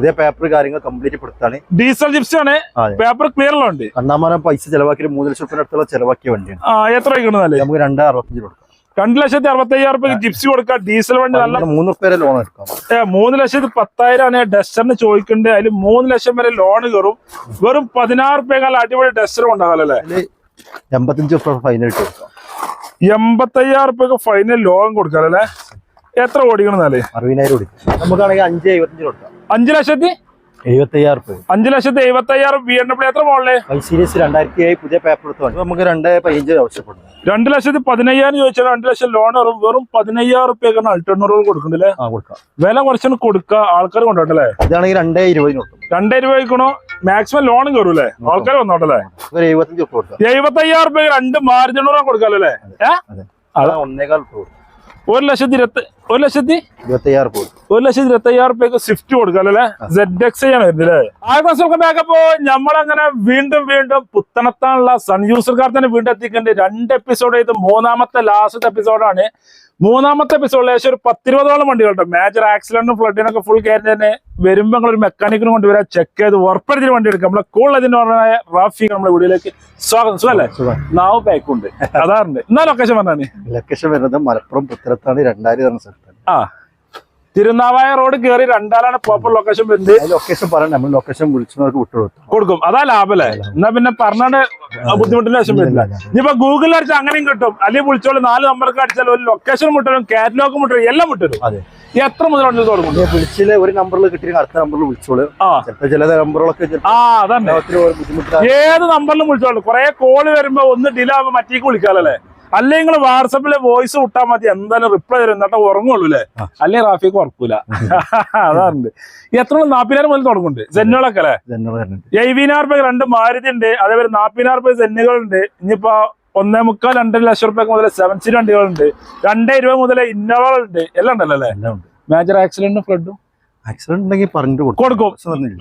പുതിയ പേപ്പർ കാര്യങ്ങൾ കംപ്ലീറ്റ് പെടുത്താണ്. ഡീസൽ ജിപ്സി ആണ്. പേപ്പർ ക്ലിയർ ഉണ്ട് കണ്ണാമരം പൈസ ചെലവാക്കി മൂന്ന് ലക്ഷം റുപ്യ അടുത്തുള്ള ചെലവാക്കിയ വണ്ടിയാണ്. ആ എത്ര നമുക്ക് രണ്ടേ അറുപത്തഞ്ച് കൊടുക്കാം. രണ്ട് ലക്ഷത്തി അറുപത്തി അയ്യായിരം റുപ്യ ജിപ്സി കൊടുക്കുക. ഡീസൽ വണ്ടി നല്ല മൂന്ന് റുപ്യ ലോൺ എടുക്കാം. ഏ, മൂന്ന് ലക്ഷത്തി പത്തായിരം ആണ് ഡസ്റ്ററിന് ചോദിക്കുന്നുണ്ട് അതിൽ മൂന്ന് ലക്ഷം വരെ ലോൺ കയറും വെറും പതിനാറ് റുപ്യ അടിപൊളി ഡസ്റ്റർ ഉണ്ടാകാലല്ലേ എൺപത്തഞ്ച് ഫൈനൽ കൊടുക്കാം. എൺപത്തയ്യായിരം റുപ്യക്ക് ഫൈനൽ ലോൺ കൊടുക്കാല്ലേ എത്ര ഓടിക്കണമെന്നാലേ? അറുപതിനായിരം കൊടുക്കാം നമുക്കാണെങ്കിൽ അഞ്ച് എഴുപത്തഞ്ച് കൊടുക്കാം. അഞ്ചു ലക്ഷത്തി? എഴുപത്തയ്യായിരം രൂപ റുപ്യ അഞ്ചു ലക്ഷത്തി എഴുപത്തി അയ്യായിരം ബി എം ഡബ്ല്യൂ എത്ര മോളെ ഐ സീരീസ് രണ്ടായിരത്തി ഏഴ് പുതിയ പേപ്പർ എടുത്തു നമുക്ക് രണ്ട് പതിനഞ്ച് ആവശ്യപ്പെടും. രണ്ട് ലക്ഷത്തി പതിനയ്യായിരം ചോദിച്ചാൽ രണ്ട് ലക്ഷം ലോൺ വെറും വെറും പതിനയ്യായിരം റുപ്യക്കാണ് അൾട്ടർണറുകൾ കൊടുക്കുന്നില്ലേ ആ കൊടുക്കാം. വില കുറച്ചൊന്ന് കൊടുക്കുക ആൾക്കാർ കൊണ്ടോട്ടല്ലേ ഇതാണെങ്കിൽ രണ്ടേ ഇരുപതിന് കൊടുക്കും. രണ്ടേ രൂപയ്ക്കണോ മാക്സിമം ലോൺ കയറൂലേ ആൾക്കാർ വന്നോട്ടല്ലേ എഴുപത്തഞ്ച് കൊടുക്കാം. എഴുപത്തി അയ്യായിരം റുപ്യ രണ്ട് മാർജിനൂറാണ് കൊടുക്കാല്ലേ ഏ? അതെ. അതാ. ഒന്നേകാൽ കൊടുക്കും. ഒരു ലക്ഷത്തി ഇരുപത്തി ഒരു ലക്ഷത്തി ഇരുപത്തയ്യായിരം ഒരു ലക്ഷത്തി ഇരുപത്തയ്യായിരം റുപ്യക്ക് സ്വിഫ്റ്റ് കൊടുക്കാല്ലേ സെഡ് എക്സ് ആണ് വരുന്നത് ആയിരം ബാക്കപ്പോ നമ്മളങ്ങനെ വീണ്ടും വീണ്ടും പുത്തനത്താനുള്ള സൺ യൂസർക്കാർ തന്നെ വീണ്ടും എത്തിക്കേണ്ട രണ്ട് എപ്പിസോഡ് ഇത് മൂന്നാമത്തെ ലാസ്റ്റ് എപ്പിസോഡാണ് മൂന്നാമത്തെ എപ്പിസോഡിൽ ഏകദേശം ഒരു പത്തിരുപതോളം വണ്ടികളുണ്ട് മേജർ ആക്സിഡന്റും ഫ്ലഡിനൊക്കെ ഫുൾ കയറി തന്നെ വരുമ്പോൾ നിങ്ങൾ ഒരു മെക്കാനിക്കിനും കൊണ്ടുവരാൻ ചെക്ക് ചെയ്ത് ഉറപ്പെടുത്തിട്ട് വണ്ടി എടുക്കാം. നമ്മളെ കൂടുതൽ പറഞ്ഞ റാഫി നമ്മുടെ വീഡിയോയിലേക്ക് സ്വാഗതം. സുഖല്ലേ? സുഖം. നാവ് ബാക്കുണ്ട് അതാറുണ്ട് എന്നാ ലൊക്കേഷൻ പറഞ്ഞാണ് ലൊക്കേഷൻ വരുന്നത് മലപ്പുറം പുത്തലത്താണ് രണ്ടായിരം സ്ഥലത്താണ്. ആ. തിരുനാവായ റോഡ് കേറി രണ്ടാലാണ് പ്രോപ്പർ ലൊക്കേഷൻ വരുന്നത്. ലൊക്കേഷൻ പറഞ്ഞു നമ്മൾ ലൊക്കേഷൻ വിളിച്ചവർക്ക് വിട്ടുകൊടുത്തു. കൊടുക്കും. അതാ ലാഭല്ലേ എന്നാ പിന്നെ പറഞ്ഞാണ്ട് ബുദ്ധിമുട്ടിന്റെ ആവശ്യം വരില്ല. ഇനിയിപ്പോ ഗൂഗിളിൽ അടിച്ചാൽ അങ്ങനെയും കിട്ടും. അല്ലെങ്കിൽ വിളിച്ചോളൂ നാല് നമ്പർക്ക് അടിച്ചാൽ ഒരു ലൊക്കേഷൻ മുട്ടരും കാറ്റലോഗ് മുട്ടരും എല്ലാം മുട്ടരും അതെ. എത്ര മുതൽ വണ്ടി തുടങ്ങും? വിളിച്ചില്ല ഒരു നമ്പറിൽ കിട്ടി അടുത്ത നമ്പറിൽ വിളിച്ചോളൂ. ചില നമ്പറുകളൊക്കെ ഏത് നമ്പറിലും വിളിച്ചോളൂ. കുറെ കോൾ വരുമ്പോ ഒന്ന് ഡിലേ ആകുമ്പോ മറ്റേക്ക് വിളിക്കാലല്ലേ? അല്ലെങ്കിൽ നിങ്ങൾ വാട്സപ്പിൽ വോയിസ് വിട്ടാൽ മതി. എന്തായാലും റിപ്ലൈ തരും. എന്നിട്ട് ഉറങ്ങുള്ളൂ അല്ലേ അല്ലെ റാഫിക്ക് ഉറക്കൂല. അതാറുണ്ട് എത്ര നാപ്പതിനായിരം മുതൽ തുടങ്ങുന്നുണ്ട്? സെന്നുകളൊക്കെ അല്ലേ? എഴുപതിനായിരം രൂപ രണ്ട് മാരുതി ഉണ്ട് അതേപോലെ നാപ്പതിനായിരം രൂപ സെന്നുകളുണ്ട് ഇനിയിപ്പോ ഒന്നേ മുക്കാൽ രണ്ടര ലക്ഷം റുപ്യ മുതൽ സെവൻ സീറ്റ് വണ്ടികളുണ്ട്. രണ്ടേ ഇരുപത് മുതൽ ഇന്നോവകളുണ്ട്. എല്ലാം ഉണ്ടല്ലോ അല്ലേ? മേജർ ആക്സിഡന്റും ഫ്ലഡും ആക്സിഡന്റ് ഉണ്ടെങ്കിൽ പറഞ്ഞിട്ട് കൊടുക്കും.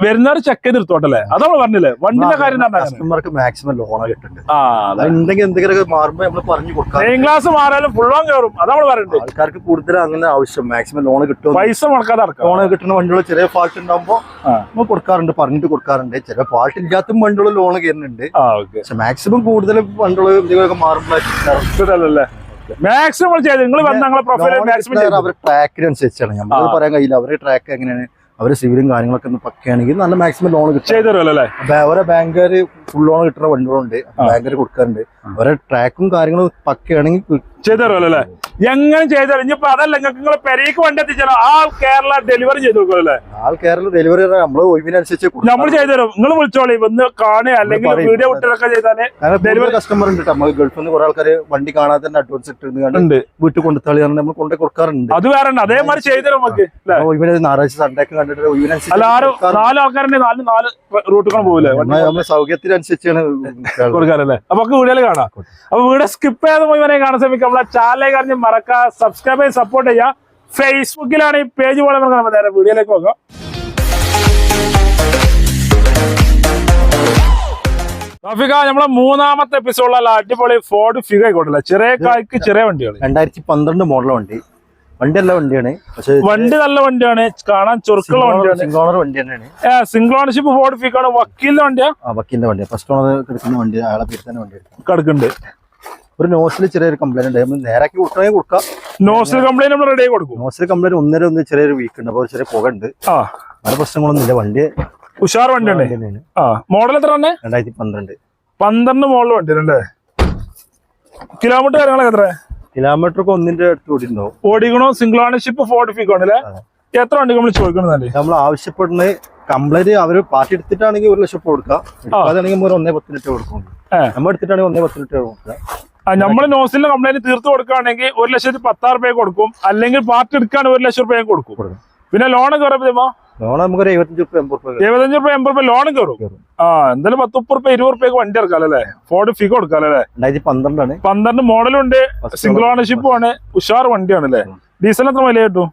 വരുന്നവർ ചെക്ക് ചെയ്ത് അതാണ് പറഞ്ഞില്ലേ? വണ്ടിന്റെ കാര്യം. കസ്റ്റമർക്ക് മാക്സിമം ലോൺ കിട്ടുന്നുണ്ട് ഉണ്ടെങ്കിൽ എന്തെങ്കിലുമൊക്കെ മാറുമ്പോ നമ്മൾ പറഞ്ഞു കൊടുക്കാം. മെയിൻ ക്ലാസ് മാറാലും ഫുൾ ഓൺ കയറും അതാണ് പറയുന്നുണ്ട് ആൾക്കാർക്ക് കൂടുതൽ അങ്ങനെ ആവശ്യം. മാക്സിമം ലോൺ കിട്ടും. പൈസ മുടക്കാതെ ലോൺ കിട്ടുന്ന വണ്ടികൾ ചെറിയ ഫാൾട്ട് ഉണ്ടാകുമ്പോ ആ. നമ്മൾ കൊടുക്കാറുണ്ട് പറഞ്ഞിട്ട് കൊടുക്കാറുണ്ട്. ചില ഫാൾട്ട് ഇല്ലാത്ത വണ്ടികൾ ലോൺ കയറുന്നുണ്ട് പക്ഷെ മാക്സിമം കൂടുതൽ വണ്ടികൾ എന്തെങ്കിലുമൊക്കെ മാറുമ്പോഴാണ് മാക്സിമം ചെയ്ത് നിങ്ങൾ വന്ന ഞങ്ങളെ പ്രൊഫൈൽ മാക്സിമം അവരുടെ ട്രാക്കിനനുസരിച്ചാണ് നമ്മൾ. പറയാൻ കഴിയില്ല. അവരുടെ ട്രാക്ക് എങ്ങനെയാണ്? അവരുടെ സിവിലും കാര്യങ്ങളൊക്കെ ഒന്ന് പക്കയാണെങ്കിൽ നല്ല മാക്സിമം ലോൺ കിട്ടും അവരെ ബാങ്കുകാർ ഫുൾ ലോൺ കിട്ടുന്ന വണ്ടികളുണ്ട്. ബാങ്കുകാർ കൊടുക്കാറുണ്ട്. അവരെ ട്രാക്കും കാര്യങ്ങളും പക്കയാണെങ്കിൽ ചെയ്തു തരുമല്ലോ എങ്ങനെ ചെയ്തു തരും? ഇനിയിപ്പോ അതല്ല നിങ്ങൾക്ക് നിങ്ങൾ പെരേക്ക് വണ്ടി എത്തിച്ചാലോ? ആ കേരള ഡെലിവറി ചെയ്ത് കൊടുക്കുമല്ലോ ആൾ കേരള ഡെലിവറി നമ്മൾ ഒഴിവിനനുസരിച്ച്. നമ്മൾ ചെയ്തു തരും. നിങ്ങൾ വിളിച്ചോളി. വന്ന് കാണുക. അല്ലെങ്കിൽ വീഡിയോ വിട്ടൊക്കെ ചെയ്താൽ ഡെലിവറി കസ്റ്റമർ ഉണ്ട് നമ്മൾ ഗൾഫിൽ നിന്ന് കുറെ ആൾക്കാർ വണ്ടി കാണാതെ തന്നെ അഡ്വാൻസ് ഇട്ടിരുന്നു ഉണ്ട്. വീട്ടിൽ കൊണ്ടുത്തളി നമ്മൾ കൊണ്ടു കൊടുക്കാറുണ്ട്. അത് വേറെ അതേമാതിരി ചെയ്തു തരും നമുക്ക്. ഒഴിവിന് ഞായറാഴ്ച സൺഡേ ഒക്കെ കണ്ടിട്ട് അല്ല ആറ് ഒഴിവിനനുസരിച്ച് നാല് നാല് റൂട്ടുകൾ പോകില്ലേ നമ്മുടെ സൗകര്യത്തിനനുസരിച്ചാണ് കൊടുക്കാനല്ലേ അപ്പൊ വീഡിയോയിൽ കാണാം. അപ്പൊ വീട് സ്കിപ്പ് ചെയ്ത് പോയി വരെ കാണാൻ ശ്രമിക്കാം നമ്മളെ ചാനലിലേക്ക് അറിഞ്ഞ് മറക്കുക സബ്സ്ക്രൈബ് ചെയ്ത് സപ്പോർട്ട് ചെയ്യുക. ഫേസ്ബുക്കിലാണ് ഈ പേജ് പോലെ നമുക്ക് നേരെ വീഡിയോയിലേക്ക് പോകാം. റഫിക നമ്മളെ മൂന്നാമത്തെ എപ്പിസോഡിലുള്ള അടിപൊളി ഫോർഡ് ഫിഗ ആയിക്കോട്ടല്ലേ ചെറിയ കായ്ക്ക് ചെറിയ വണ്ടികൾ രണ്ടായിരത്തി പന്ത്രണ്ട് മോഡൽ വണ്ടി. വണ്ടി നല്ല വണ്ടിയാണ്. പക്ഷേ വണ്ടി നല്ല വണ്ടിയാണ്. കാണാൻ ചുരുക്കുള്ള വണ്ടിയാണ്. സിംഗോണർ വണ്ടി തന്നെയാണ്. സിംഗിൾ ഓണർഷിപ്പ് ഫോർഡ് ഫിഗ ആണ്. വക്കീലിന്റെ വണ്ടിയാ? ആ വക്കീലിന്റെ വണ്ടി ഫസ്റ്റ് ഓണർ കിടക്കുന്ന വണ്ടി ആളെ പേര് തന്നെ വണ്ടി കിടക്കുന്നുണ്ട് ഒരു നോസിൽ ചെറിയൊരു കംപ്ലൈന്റ് ഉണ്ട്. നമ്മൾ നേരാക്കി കൊടുക്കണമെങ്കിൽ കൊടുക്കാം. നോസിൽ കംപ്ലൈന്റ് നമ്മൾ റെഡി കൊടുക്കും. നോസിൽ കംപ്ലൈന്റ് ഒന്നര ഒന്ന് ചെറിയൊരു വീക്ക് ഉണ്ട്. അപ്പോൾ ചെറിയ പുക ഉണ്ട്. ആ. പല പ്രശ്നങ്ങളൊന്നും ഇല്ല വണ്ടി ഉഷാർ വണ്ടി ഉണ്ട് ആ. മോഡൽ എത്ര തന്നെ രണ്ടായിരത്തി പന്ത്രണ്ട്. പന്ത്രണ്ട് മോഡൽ വണ്ടി അല്ലേ കിലോമീറ്റർ കാര്യങ്ങളൊക്കെ എത്ര കിലോമീറ്റർ ഒന്നിന്റെ അടുത്ത് ഓടിക്കണോ? സിംഗിൾ ഓണർഷിപ്പ് ഫോർട്ടിഫിക്കണല്ലേ അല്ലേ എത്ര വണ്ടി നമ്മൾ ചോദിക്കണമെന്നല്ലേ നമ്മൾ ആവശ്യപ്പെടുന്നത് കംപ്ലൈന്റ് അവർ പാർട്ടി എടുത്തിട്ടാണെങ്കിൽ ഒരു ലക്ഷം കൊടുക്കാം. അതാണെങ്കിൽ ഒരു ഒന്നേ പത്ത് ലിറ്റർ കൊടുക്കും. നമ്മൾ എടുത്തിട്ടാണെങ്കിൽ ഒന്നേ പത്ത് ലിറ്റർ കൊടുക്കാം. നമ്മൾ നോസിലെ കംപ്ലൈന്റ് തീർത്ത് കൊടുക്കുകയാണെങ്കിൽ ഒരു ലക്ഷത്തി പത്താറ് രൂപ കൊടുക്കും. അല്ലെങ്കിൽ പാർട്ടി എടുക്കാൻ ഒരു ലക്ഷം രൂപയും കൊടുക്കും. പിന്നെ ലോൺ കയറുമ്പോ ലോൺ നമുക്കൊരു എഴുപത്തഞ്ച് റുപ്യ എൺപത് റുപ്യ എഴുപത്തഞ്ച് രൂപ എൺപത് രൂപ ലോൺ കയറും. ആ എന്തായാലും പത്ത് മുപ്പത് രൂപ ഇരുപത് രൂപയ്ക്ക് വണ്ടി ഇറക്കാം അല്ലേ? ഫോർഡ് ഫിഗോ അല്ലേ? രണ്ടായിരത്തി പന്ത്രണ്ടാണ്. പന്ത്രണ്ട് മോഡലും ഉണ്ട് സിംഗിൾ ഓണർഷിപ്പും ആണ് ഉഷാർ വണ്ടിയാണ് അല്ലേ? ഡീസൽ എത്ര വില കിട്ടും?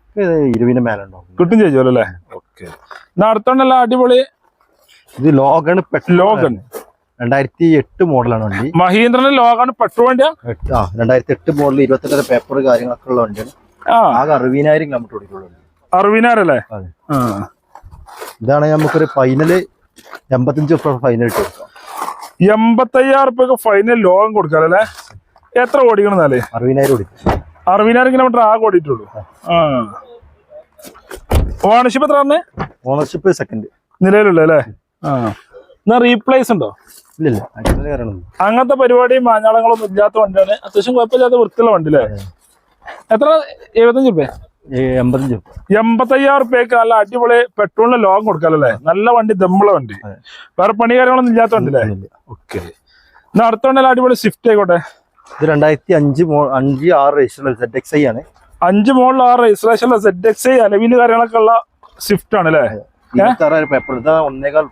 ഇരുവിന്റെ മേലുണ്ടാവും കിട്ടും ചേച്ചോല്ലോ അല്ലേ? ഓക്കെ. അടുത്തോണ്ടല്ല അടിപൊളി? ഇത് ലോഗൺ ലോഗൺ രണ്ടായിരത്തി എട്ട് മോഡലാണ് വണ്ടി. മഹീന്ദ്രന്റെ ലോഗാണ് പെട്രോൾ വണ്ടിയാ? ആ രണ്ടായിരത്തി എട്ട് മോഡൽ ഇരുപത്തെട്ടര പേപ്പർ കാര്യങ്ങളൊക്കെ ഉള്ള വണ്ടിയാണ്. ആകെ അറുപതിനായിരം കിലോമീറ്റർ ഓടിക്കുള്ളൂ. അറുപതിനായിരം അല്ലേ? ആ. ഇതാണെങ്കിൽ നമുക്കൊരു ഫൈനൽ എൺപത്തഞ്ച് ഫൈനൽ ഇട്ട് കൊടുക്കാം. എൺപത്തയ്യായിരം റുപ്യക്ക് ഫൈനൽ ലോകം കൊടുക്കാം അല്ലേ? എത്ര ഓടിക്കണം എന്നാലേ? അറുപതിനായിരം ഓടിക്കും അറുപതിനായിരം കിലോമീറ്റർ ആകെ ഓടിയിട്ടുള്ളൂ ആ. ഓണർഷിപ്പ് എത്ര പറഞ്ഞേ ഓണർഷിപ്പ് സെക്കൻഡ് നിലവിലുള്ള അല്ലേ? ആ. എന്നാ റീപ്ലേസ് ഉണ്ടോ? ഇല്ല അങ്ങനത്തെ പരിപാടിയും മാഞ്ഞാളങ്ങളൊന്നും ഇല്ലാത്ത വണ്ടിയാണ്. അത്യാവശ്യം കുഴപ്പമില്ലാത്ത വൃത്തിയുള്ള വണ്ടി അല്ലേ? എത്ര? എഴുപത്തഞ്ച് റുപ്യ രൂപ എൺപത്തയ്യായിരം റുപ്യക്ക് നല്ല അടിപൊളി പെട്രോളിന് ലോങ് കൊടുക്കാല്ലേ നല്ല വണ്ടി ദമ്മുള്ള വണ്ടി. വേറെ പണി കാര്യങ്ങളൊന്നും ഇല്ലാത്ത വണ്ടി അല്ലേ? ഒന്നുമില്ല. ഓക്കെ. എന്നാ അടുത്ത വണ്ടി അടിപൊളി സ്വിഫ്റ്റ് ആയിക്കോട്ടെ. ഇത് രണ്ടായിരത്തി അഞ്ച് അഞ്ച് ആറ് സെഡ് എക്സ് ഐ ആണ്. അഞ്ച് മോളിൽ ആറ് രജിസ്ട്രേഷൻ സെഡ് എക്സ് ഐ അലവിന് കാര്യങ്ങളൊക്കെ ഉള്ള സ്വിഫ്റ്റ് ആണ് അല്ലേ? ഒന്നേകാൽ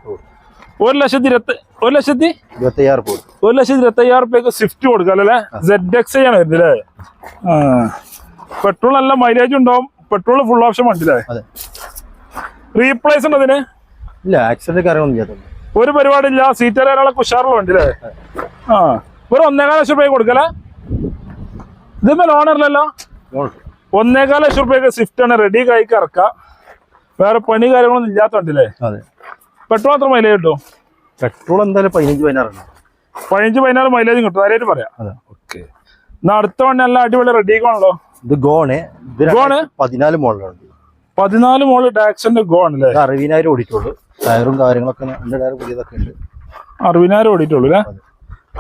ഒരു ലക്ഷത്തി ഇരുപത്തി ഒരു ലക്ഷത്തി? ഇരുപത്തയ്യായിരം. ഒരു ലക്ഷത്തി ഇരുപത്തി അയ്യായിരം റുപ്യക്ക് സ്വിഫ്റ്റ് കൊടുക്കാം അല്ലേ സെഡ് എക്സ് ഐ ആണ് വരുന്നത് അല്ലേ? ആ. പെട്രോൾ അല്ല മൈലേജ് ഉണ്ടാവും. പെട്രോൾ ഫുൾ ഓപ്ഷൻ വണ്ടി അല്ലേ റീപ്ലേസ് ഉണ്ട് അതിന്? ഇല്ല ആക്സിഡന്റ് കാര്യങ്ങളൊന്നും ഒരു ഒരു പരിപാടിയില്ല. സീറ്റ് വരാനുള്ള ഉഷാറുള്ള വണ്ടി അല്ലേ ആ ഒരു ഒന്നേകാല ലക്ഷം രൂപ കൊടുക്കലേ? ഇതിന്മേൽ അല്ലല്ലോ ഒന്നേകാല ലക്ഷം രൂപയ്ക്ക് സ്വിഫ്റ്റ് ആണ്. റെഡി കൈക്ക് ഇറക്കാം വേറെ പണി കാര്യങ്ങളൊന്നും ഇല്ലാത്ത വണ്ടില്ലേ അതെ. പെട്രോൾ അത്ര മൈലേജ് കിട്ടും? പെട്രോൾ എന്തായാലും പതിനഞ്ച് പതിനാറ് പതിനഞ്ച് പതിനാറ് മൈലേജും കിട്ടും. അതായത് പറയാം. അതെ. ഓക്കെ എന്നാ അടുത്ത വണ്ടി നല്ല അടിപൊളി റെഡി ആണല്ലോ ഇത് ഗോണ്. ഇത് ഗോണ്? പതിനാല് മോഡലാണ്. പതിനാല് മോൾ ടാക്സിന്റെ ഗോൺ അല്ലേ അറുപതിനായിരം ഓടിയിട്ടുള്ളൂ. ടയറും കാര്യങ്ങളൊക്കെ രണ്ട് ടയർ പുതിയതൊക്കെ ഉണ്ട്. അറുപതിനായിരം ഓടിയിട്ടുള്ളൂ അല്ലേ?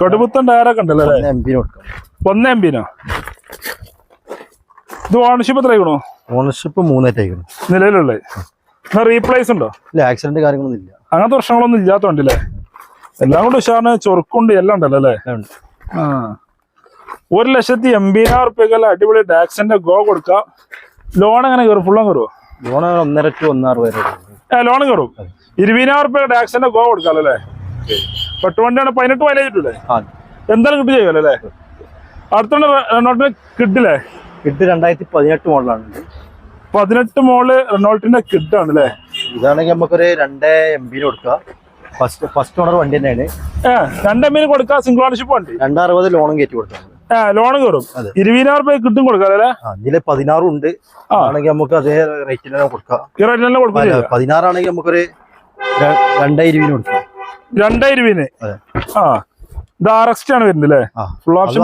കടുപുത്തൻ ടയറൊക്കെ ഉണ്ടല്ലോ അല്ലേ? എം പിന് കൊടുക്കാം. ഒന്ന് എം പിനോ ഇത് ഓണർഷിപ്പ് എത്ര ആയിക്കണോ ഓണർഷിപ്പ് മൂന്നായിട്ടായിരിക്കണം നിലവിലുള്ളത്. റീപ്ലേസ് ഉണ്ടോ? ഇല്ല ആക്സിഡന്റ് കാര്യങ്ങളൊന്നും ഇല്ല. അങ്ങനത്തെ പ്രശ്നങ്ങളൊന്നും ഇല്ലാത്തോണ്ടല്ലേ? എല്ലാം കൊണ്ട് ഉഷാറിന് ചൊറുക്കുണ്ട് എല്ലാം ഉണ്ടല്ലോ അല്ലേ. ആ. ഒരു ലക്ഷത്തി എൺപതിനായിരം റുപ്യക്കല്ല അടിപൊളി ടാക്സിന്റെ ഗോ കൊടുക്കാം. ലോൺ എങ്ങനെ കയറും ഫുള്ളും കയറുമോ ലോൺ ഒന്നര ടു ഒന്നാറ് വരെ. ഏ ലോൺ കയറും ഇരുപതിനായിരം റുപ്യ ടാക്സിന്റെ ഗോ കൊടുക്കാം അല്ലേ? പെട്ട് വണ്ടിയാണ് പതിനെട്ട് മൈലേജ് കിട്ടൂലേ? എന്തായാലും കിട്ടി ചെയ്യുമല്ലോ അല്ലേ? അടുത്തോണ്ട് റെനോൾട്ടിന് കിട്ടില്ലേ? കിഡ് രണ്ടായിരത്തി പതിനെട്ട് മോഡലാണ്. പതിനെട്ട് മോൾ റെനോൾട്ടിന്റെ കിട്ടാണ് അല്ലേ? ഇതാണെങ്കിൽ നമുക്കൊരു രണ്ട് എം ബി കൊടുക്കാം. ഫസ്റ്റ് ഫസ്റ്റ് ഓണർ വണ്ടി തന്നെയാണ്. ഏ രണ്ടെമ്മീന് കൊടുക്കാം സിംഗിൾ ഓണർഷിപ്പ് വണ്ടി. രണ്ടറുപത് ലോണും കയറ്റി കൊടുക്കാം. ലോൺ കയറും. ഇരുപതിനായിരം റുപ്യ കിട്ടും കൊടുക്കാം അല്ലേ? ഇതിലെ പതിനാറും ഉണ്ട്. ആണെങ്കിൽ നമുക്ക് അതേ റേറ്റിൽ തന്നെ കൊടുക്കാം. ഈ റേറ്റിൽ തന്നെ കൊടുക്കാം പതിനാറാണെങ്കിൽ നമുക്കൊരു രണ്ടായിരം രൂപ കൊടുക്കാം. രണ്ടേ ഇരുപതിന്? അതെ. ആ ഇത് ആർ എക്സ് ആണ് വരുന്നത് അല്ലേ? ഫുൾ ഓപ്ഷൻ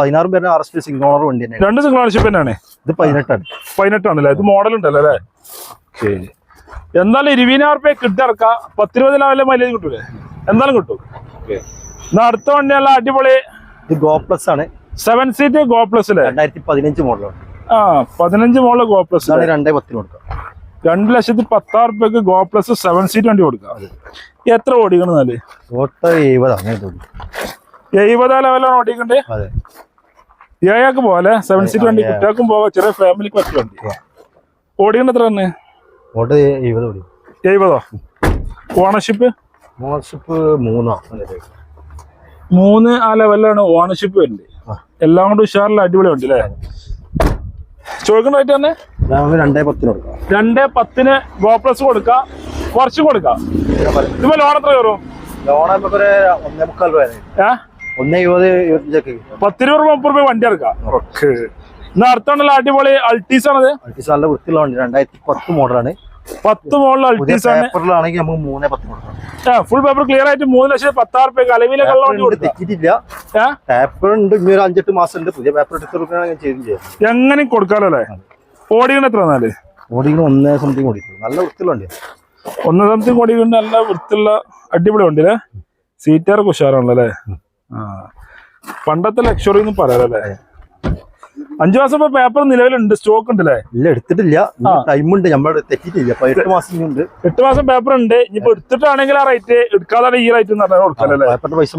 പതിനാറും ആർ സിംഗിൾ ഓണർ വണ്ടി രണ്ട് സിംഗിൾ ഓണർഷിപ്പ് തന്നെയാണ്. ഇത് പതിനെട്ടാണ്. പതിനെട്ടാണല്ലേ? ഇത് മോഡൽ ഉണ്ടല്ലോ അല്ലേ? എന്തായാലും ഇരുപതിനായിരം റുപ്യ കിട്ടിറക്കാം പത്തിരുപത് ലെവലിലെ മൈലേജ് കിട്ടൂലേ? എന്തായാലും കിട്ടും. എന്നാ അടുത്ത വണ്ടിയല്ല അടിപൊളി. ഇത് ഗോ പ്ലസ് ആണ്. സെവൻ സീറ്റ് ഗോ പ്ലസ് രണ്ടായിരത്തി പതിനഞ്ച് മോഡലാണ് ആ പതിനഞ്ച് മോഡൽ ഗോ പ്ലസ് രണ്ടേ പത്തിന് കൊടുക്കാം. രണ്ട് ലക്ഷത്തി പത്താറ് രൂപക്ക് ഗോ പ്ലസ് സെവൻ സീറ്റ് വണ്ടി കൊടുക്കാം. എത്ര ഓടിക്കണം എന്നാൽ? എഴുപതാ ലെവലാണ് ഓടിക്കണ്ടേ? ഏഴാക്ക് പോലെ സെവൻ സീറ്റ് വണ്ടി. കുട്ടികൾക്കും പോവാ ചെറിയ ഫാമിലിക്ക് പറ്റിയ വണ്ടി. ഓടിക്കണ്ട എത്ര തന്നെ? എഴുപതോ ഓണർഷിപ്പ് ഓണർഷിപ്പ് മൂന്നോ. മൂന്ന് ആ ലെവലിലാണ് ഓണർഷിപ്പ് വരുന്നത്. എല്ലാം കൊണ്ട് ഉഷാറിൽ അടിപൊളി ഉണ്ട് അല്ലേ? ചോദിക്കുന്ന റേറ്റ് തന്നെ രണ്ടേ പത്തിന് കൊടുക്കാം. രണ്ടേ പത്തിന് ഗോ പ്ലസ് കൊടുക്കാം. കുറച്ച് കൊടുക്കാം. ഇപ്പൊ ലോൺ എത്ര കയറും ലോൺ നമുക്കൊരു ഒന്നേ മുക്കാൽ രൂപ ഒന്നേ ഇരുപത് ഇരുപത്തഞ്ചൊക്കെ. പത്തിരുപത് രൂപ മുപ്പത് രൂപ വണ്ടി ഇറക്കാം ഓക്കെ എന്നാ അടുത്തുണ്ടല്ലോ അടിപൊളി അൾട്ടീസ് ആണത്. അൾട്ടീസ് നല്ല വൃത്തിയുള്ള വണ്ടി. രണ്ടായിരത്തി പത്ത് മോഡലാണ് പത്ത് മോളിൽ അൾട്ടിസ് ആണ്. പേപ്പറിലാണെങ്കിൽ നമുക്ക് മൂന്നേ പത്ത് ഫുൾ പേപ്പർ ക്ലിയർ ആയിട്ട് മൂന്ന് ലക്ഷം പത്താറ് രൂപ അലവിലെ കള്ള വണ്ടി ഏ പേപ്പർ ഉണ്ട് ഇനി ഒരു അഞ്ചെട്ട് മാസം ഉണ്ട് പുതിയ പേപ്പർ എടുത്ത് കൊടുക്കുകയാണെങ്കിൽ ചെയ്തും ചെയ്യാം എങ്ങനെ കൊടുക്കാലോ അല്ലേ? ഓടിക്കണ എത്ര നാല്? ഓടിക്കണം ഒന്നേ സംതിങ് ഓടിക്കും. നല്ല വൃത്തിയുള്ള ഒന്നേ സംതിങ് ഓടിക്കണ്ട നല്ല വൃത്തിയുള്ള അടിപൊളി ഉണ്ട് അല്ലേ സീറ്റാറൊക്കെ ഉഷാറാണല്ലോ അല്ലേ? ആ. പണ്ടത്തെ ലക്ഷറി ഒന്നും പറയാലല്ലേ അഞ്ചു മാസം ഇപ്പൊ പേപ്പർ നിലവിലുണ്ട് സ്റ്റോക്ക് ഉണ്ടല്ലേ? ഇല്ല എടുത്തിട്ടില്ല. ടൈമുണ്ട് നമ്മൾ തെറ്റിട്ടില്ല അപ്പൊ എട്ട് മാസം ഉണ്ട്. എട്ട് മാസം പേപ്പർ ഉണ്ട്. ഇനിയിപ്പോ എടുത്തിട്ടാണെങ്കിൽ ആ റേറ്റ് എടുക്കാതെ ഈ റേറ്റ് കൊടുക്കാല്ലേ പേപ്പറിന്റെ പൈസ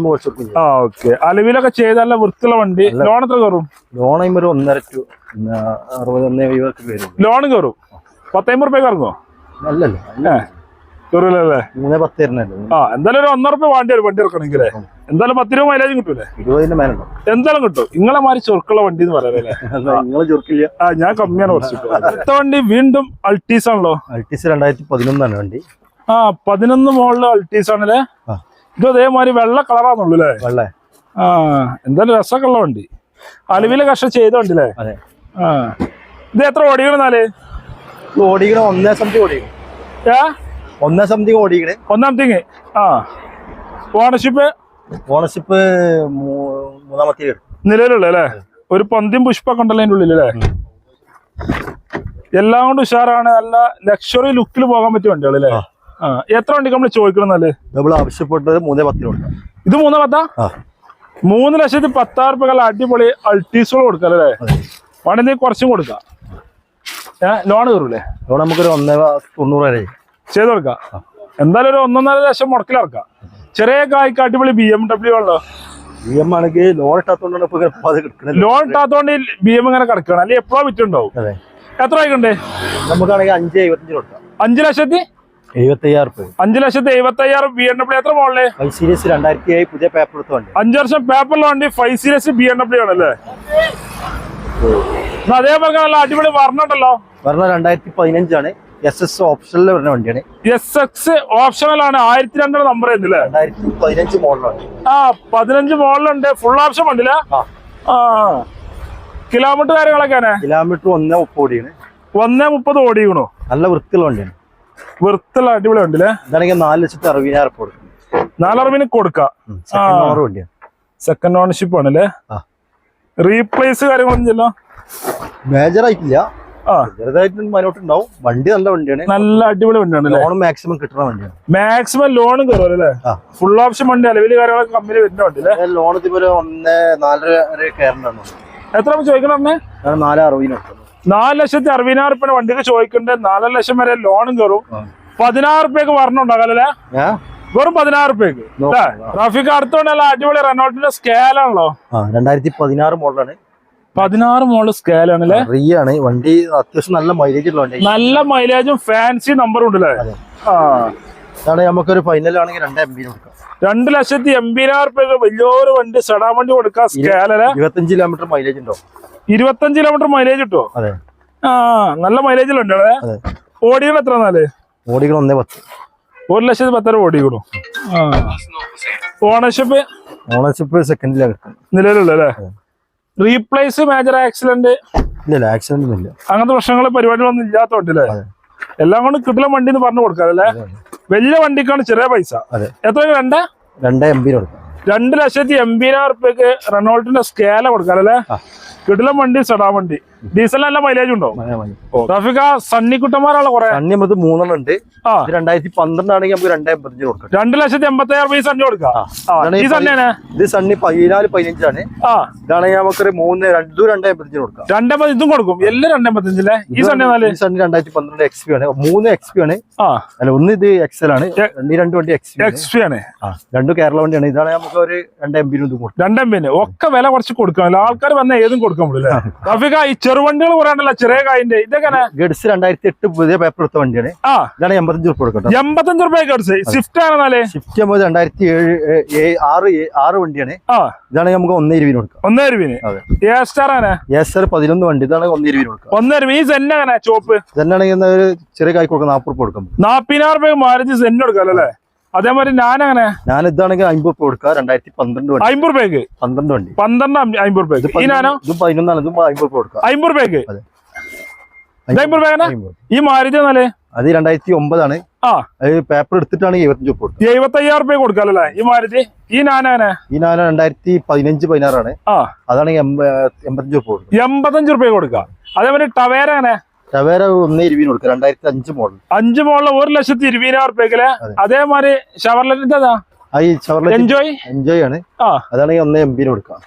ആ ഓക്കെ അലവിലൊക്കെ ചെയ്ത നല്ല വൃത്തിയുള്ള വണ്ടി. ലോൺ എത്ര കയറും? ലോൺ ഒരു ഒന്നര ടു അറുപത് ഒന്നേ വരും. ലോൺ കയറും? പത്തമ്പത് റുപ്യ കറങ്ങോ അല്ലല്ലോ കയറൂലല്ലേ മൂന്നേ പത്ത് ആ എന്തായാലും ഒരു ഒന്നര റുപ്യ വേണ്ടി വരും വണ്ടി ഇറക്കണമെങ്കിലേ എന്തായാലും പത്ത് രൂപ മൈലേജും കിട്ടൂലേ? ഇരുപതിന്റെ മേലുണ്ടോ എന്തായാലും കിട്ടും. നിങ്ങളെ മാതിരി ചുരുക്കുള്ള വണ്ടി എന്ന് പറയാനല്ലേ ചുരുക്കില്ല. ആ ഞാൻ കമ്മിയാണ് കുറച്ച് അടുത്ത വണ്ടി വീണ്ടും അൾട്ടീസ് ആണല്ലോ? അൾട്ടീസ് രണ്ടായിരത്തി പതിനൊന്നാണ് വണ്ടി. ആ പതിനൊന്ന് മോളിൽ അൾട്ടീസ് ആണല്ലേ? ഇത് അതേമാതിരി വെള്ള കളറാന്നുള്ളൂ അല്ലേ? വെള്ളേ. ആ എന്തായാലും രസമൊക്കെ ഉള്ള വണ്ടി. അലുവിലെ കഷ്ടം ചെയ്ത വണ്ടി അല്ലേ? ആ. ഇത് എത്ര ഓടിക്കണെന്നാൽ ഓടിക്കണം ഒന്നേ സംതി ഓടിക്കണം ഏ? ഒന്നാം സംതിങ് ഓടിക്കണേ ഒന്നാം തിങ് ആ. ഓണർഷിപ്പ് ഓണർഷിപ്പ് മൂന്നാമത്തെ നിലവിലുള്ള അല്ലേ? ഒരു പന്തിയും പുഷ്പൊക്കെ ഉണ്ടല്ലോ അതിന്റെ ഉള്ളിൽ അല്ലേ? എല്ലാം കൊണ്ട് ഉഷാറാണ്. നല്ല ലക്ഷറി ലുക്കിൽ പോകാൻ പറ്റിയ വണ്ടികൾ അല്ലേ? ആ. എത്ര വണ്ടി നമ്മൾ ചോദിക്കണം എന്നല്ലേ നമ്മൾ ആവശ്യപ്പെട്ടത് മൂന്നേ പത്തിനുണ്ട് ഇത് മൂന്നേ പത്താ? മൂന്ന് ലക്ഷത്തി പത്താറ് റുപ്യ അടിപൊളി അൾട്ടീസുകൾ കൊടുക്കാം അല്ലേ? വേണമെങ്കിൽ കുറച്ചും കൊടുക്കാം. ലോൺ കയറൂലേ? ലോൺ നമുക്കൊരു ഒന്നേ തൊണ്ണൂറ് വരെ ചെയ്ത് കൊടുക്കാം. എന്തായാലും ഒരു ഒന്നൊന്നര ലക്ഷം മുടക്കിലിറക്കാം ചെറിയ കായ്ക്ക് അടിപൊളി ബി എം ഡബ്ല്യു ആണല്ലോ. ബി എം ആണെങ്കിൽ ലോൺ കിടക്കുന്നത് ലോൺ ഇട്ടാത്തോണ്ട് ബി എം ഇങ്ങനെ കിടക്കണം. അല്ലെങ്കിൽ എപ്പോഴും വിറ്റുണ്ടാവും എത്ര ആയിക്കണ്ടേ? നമുക്കാണെങ്കിൽ അഞ്ച് എഴുപത്തഞ്ച് കൊടുക്കാം. അഞ്ചു ലക്ഷത്തി? അഞ്ചു ലക്ഷത്തി എഴുപത്തി അയ്യായിരം ബി എം ഡബ്ല്യു എത്ര മോളിൽ ഫൈവ് സീരീസ് രണ്ടായിരത്തി ഏഴ് പുതിയ പേപ്പർ എടുത്തോണ്ട് അഞ്ചു വർഷം പേപ്പറിലെ വണ്ടി five series B M W ആണല്ലേ? അതേപോലെ നല്ല അടിപൊളി വർണുണ്ടല്ലോ വർണ രണ്ടായിരത്തി പതിനഞ്ചാണ്. എസ് എസ് ഓപ്ഷനിൽ വരുന്ന വണ്ടിയാണ്. എസ് എക്സ് ഓപ്ഷണൽ ആണ്. ആയിരത്തി രണ്ടര നമ്പർ ഉണ്ടല്ലേ? രണ്ടായിരത്തി പതിനഞ്ച് മോഡലാണ് ആ പതിനഞ്ച് മോഡലുണ്ട് ഫുൾ ഓപ്ഷൻ ആ. ആ. കിലോമീറ്റർ കാര്യങ്ങളൊക്കെയാണ് കിലോമീറ്റർ ഒന്നേ മുപ്പത് ഓടിയാണ്. ഒന്നേ മുപ്പത് ഓടിയണോ നല്ല വൃത്തിയുള്ള വണ്ടിയാണ്. വൃത്തിയുള്ള അടിപൊളി വണ്ടിയില്ലേ ഇതാണെങ്കിൽ നാല് ലക്ഷത്തി അറുപതിനായിരം കൊടുക്കും. നാലറുപതിന് കൊടുക്കാം. സെക്കൻഡ് വണ്ടിയാണ്. സെക്കൻഡ് ഓണർഷിപ്പ് ആണല്ലേ? റീപ്ലേസ് കാര്യങ്ങളൊന്നും ചെല്ലോ മേജർ ആയിട്ടില്ല. ചെറുതായിട്ട് മുന്നോട്ടുണ്ടാവും വണ്ടി നല്ല വണ്ടിയാണ്. നല്ല അടിപൊളി വണ്ടിയാണ് അല്ലേ? ലോൺ മാക്സിമം കിട്ടുന്ന വണ്ടിയാണ്. മാക്സിമം ലോണും കയറും അല്ലേ ഫുൾ ഓപ്ഷൻ വണ്ടി അലവിൽ കാര്യങ്ങളൊക്കെ കമ്പനി വരുന്ന വണ്ടി അല്ലേ? ലോൺ ഇതുപോലെ ഒന്ന് നാലര വരെ കയറണ്ടാണ് എത്ര ചോദിക്കണം നാല് അറുപതിന് നാല് ലക്ഷത്തി അറുപതിനായിരം റുപ്യ വണ്ടിക്ക് ചോദിക്കുന്നുണ്ട് നാലര ലക്ഷം വരെ ലോണും കയറും പതിനാറ് റുപ്യക്ക് വരണം ഉണ്ടാകാലല്ലേ ഏ? വെറും പതിനാറ് റുപ്യക്ക് അടുത്തോണ്ടല്ല അടിപൊളി റെനോൾട്ടിന്റെ സ്കേലാണല്ലോ രണ്ടായിരത്തി പതിനാറ് മോഡലാണ് പതിനാറ് മോൾ സ്കേലാണല്ലേ ആണല്ലേ ഫ്രീയാണ് വണ്ടി അത്യാവശ്യം നല്ല മൈലേജ് ഉള്ള വണ്ടി നല്ല മൈലേജും ഫാൻസി നമ്പറും ഉണ്ടല്ലേ അതാണ് നമുക്കൊരു ഫൈനൽ ആണെങ്കിൽ രണ്ട് എം ബി കൊടുക്കാം. രണ്ട് ലക്ഷത്തി എൺപതിനായിരം റുപ്യ വലിയൊരു വണ്ടി സെഡാൻ വണ്ടി കൊടുക്കാം സ്കേലല്ലേ ഇരുപത്തഞ്ച് കിലോമീറ്റർ മൈലേജ് ഉണ്ടോ? ഇരുപത്തഞ്ച് കിലോമീറ്റർ മൈലേജ് കിട്ടോ അതെ. ആ നല്ല മൈലേജിലുണ്ട് അല്ലേ? അതെ. ഓടികൾ എത്ര നാല്? ഓടികൾ ഒന്നേ പത്ത്. ഒരു ലക്ഷത്തി പത്തര ഓടിക്കണു ആ. ഓണർഷിപ്പ് ഓണർഷിപ്പ് സെക്കൻഡിലാണ് നിലവിലുള്ള അല്ലേ? റീപ്ലേസ് മേജർ ആക്സിഡന്റ് ഇല്ല. ആക്സിഡന്റ് അങ്ങനത്തെ പ്രശ്നങ്ങൾ പരിപാടികളൊന്നും ഇല്ലാത്തോണ്ടല്ലേ. എല്ലാം കൊണ്ട് കിട്ടുന്ന വണ്ടി എന്ന് പറഞ്ഞു കൊടുക്കാം അല്ലേ? വലിയ വണ്ടിക്കാണ് ചെറിയ പൈസ. എത്ര രണ്ട്? രണ്ട് എം ബി രണ്ട് ലക്ഷത്തി എൺപതിനായിരം റുപ്യക്ക് റെനോൾട്ടിന്റെ സ്കേല കൊടുക്കാം അല്ലേ. കിടിലം വണ്ടി സെഡാ വണ്ടി. ഡീസൽ നല്ല മൈലേജ് ഉണ്ടോ ആ സണ്ണിക്കുട്ടന്മാരാണ് കുറെ? സണ്ണി നമുക്ക് മൂന്നെണ്ണം ഉണ്ട് രണ്ടായിരത്തി പന്ത്രണ്ട് ആണെങ്കിൽ നമുക്ക് രണ്ടേ എൺപത്തഞ്ച് കൊടുക്കാം. രണ്ട് ലക്ഷത്തി എൺപത്തി ആറ് പൈസ സണ്ണി കൊടുക്കാം. ഈ സണ്ണിയാണ് ഇത് സണ്ണി പതിനാല് പതിനഞ്ചാണ്. ഇതാണെങ്കിൽ നമുക്ക് മൂന്ന് രണ്ടും രണ്ടേ എൺപത്തഞ്ച് കൊടുക്കാം. രണ്ടേ ഇതും കൊടുക്കും. എല്ലാം രണ്ടേ അല്ലേ ഈ സണ്ണി നാല് ഈ സണ്ണി രണ്ടായിരത്തി പന്ത്രണ്ട് എക്സ് പി ആണ്. മൂന്ന് എക്സ് പി ആണ്. അല്ല ഒന്ന് ഇത് എക്സൽ ആണ്. ഈ രണ്ട് വണ്ടി എക്സ് എക്സ് പി ആണ്. രണ്ടും കേരള വണ്ടിയാണ്. ഇതാണ് നമുക്ക് ഒരു രണ്ടേ എം ബിനും ഇതും കൊടുക്കാം. രണ്ടെമ്പിന് ഒക്കെ വില കുറച്ച് കൊടുക്കാം ആൾക്കാർ വന്ന ഏതും കൊടുക്കാൻ പറ്റില്ല ട്രാഫിക് ഈ ചെറുവണ്ടികൾ പറയാണ്ടല്ല ചെറിയ കായിന്റെ ഇതെങ്ങനെ? ഗഡ്സ് രണ്ടായിരത്തി എട്ട് പുതിയ പേപ്പർ എടുത്ത വണ്ടിയാണ്. ആ. ഇതാണ് എൺപത്തഞ്ച് റുപ്യ കൊടുക്കട്ടെ. എൺപത്തഞ്ച് റുപ്യ ഗഡ്സ്. സ്വിഫ്റ്റ് ആണെന്നാലേ സ്വിഫ്റ്റ് ആകുമ്പോൾ രണ്ടായിരത്തി ഏഴ് ആറ് ആറ് വണ്ടിയാണ്. ആ. ഇതാണെങ്കിൽ നമുക്ക് ഒന്നേ രൂപ കൊടുക്കാം. ഒന്നേ രൂപ ഏ സ്റ്റാർ ആണ്. പതിനൊന്ന് വണ്ടി. ഇതാണ് ഒന്നേ രൂപ കൊടുക്കാം. ഒന്നേ രൂപ ഈ സെന്നെ അങ്ങനെ ചോപ്പ് സെന്നാണെങ്കിൽ ചെറിയ കായ്ക്ക് കൊടുക്കാം. നാൽപ്പത് റുപ്യ കൊടുക്കാം. നാപ്പതിനായിരം രൂപ മാരുതി സെന്റ് കൊടുക്കാം അല്ലേ? അതേമാതിരി ഞാനങ്ങനെ ഞാൻ ഇതാണെങ്കിൽ അമ്പത് റുപ്യ കൊടുക്കാം രണ്ടായിരത്തി പന്ത്രണ്ട് വണ്ടി. അമ്പത് റുപ്യക്ക് പന്ത്രണ്ട് വണ്ടി. പന്ത്രണ്ട് അമ്പ- അമ്പത് റുപ്യക്ക് ഈ ഞാനോ ഇതും പതിനൊന്നാണ്. ഇതും അമ്പത് റുപ്യ കൊടുക്കാം അമ്പത് റുപ്യക്ക് അമ്പത് റുപ്യക്കനെ ഈ മാരുതി എന്നാലേ? അത് രണ്ടായിരത്തി ഒമ്പതാണ്. ആ. പേപ്പർ എടുത്തിട്ടാണ് എഴുപത്തഞ്ച് റുപ്യ കൊടുക്കുക. എഴുപത്തി അയ്യായിരം റുപ്യ കൊടുക്കാം അല്ലേ? ഈ മാരുതി? ഈ നാനാന ഈ നാന രണ്ടായിരത്തി പതിനഞ്ച് പതിനാറാണ്. ആ. അതാണ് എൺപ- എൺപത്തഞ്ച് റുപ്യ കൊടുക്കുക. എൺപത്തഞ്ച് റുപ്യ കൊടുക്കുക. അതേപോലെ ടവേര അങ്ങനെ ടവേര ഒന്ന് ഇരുപതിന് കൊടുക്കുക രണ്ടായിരത്തി അഞ്ച് മോഡൽ അഞ്ച് മോളിൽ ഒരു ലക്ഷത്തി ഇരുപതിനായിരം റുപ്യക്കിൽ അതെ. അതേമാതിരി ഷവർലെറ്റിന്റെ ഈ ഷവർലെറ്റ് എൻജോയ് എൻജോയ് ആണ്. അതാണ് അതാണെങ്കിൽ എം ബിന് കൊടുക്കാം.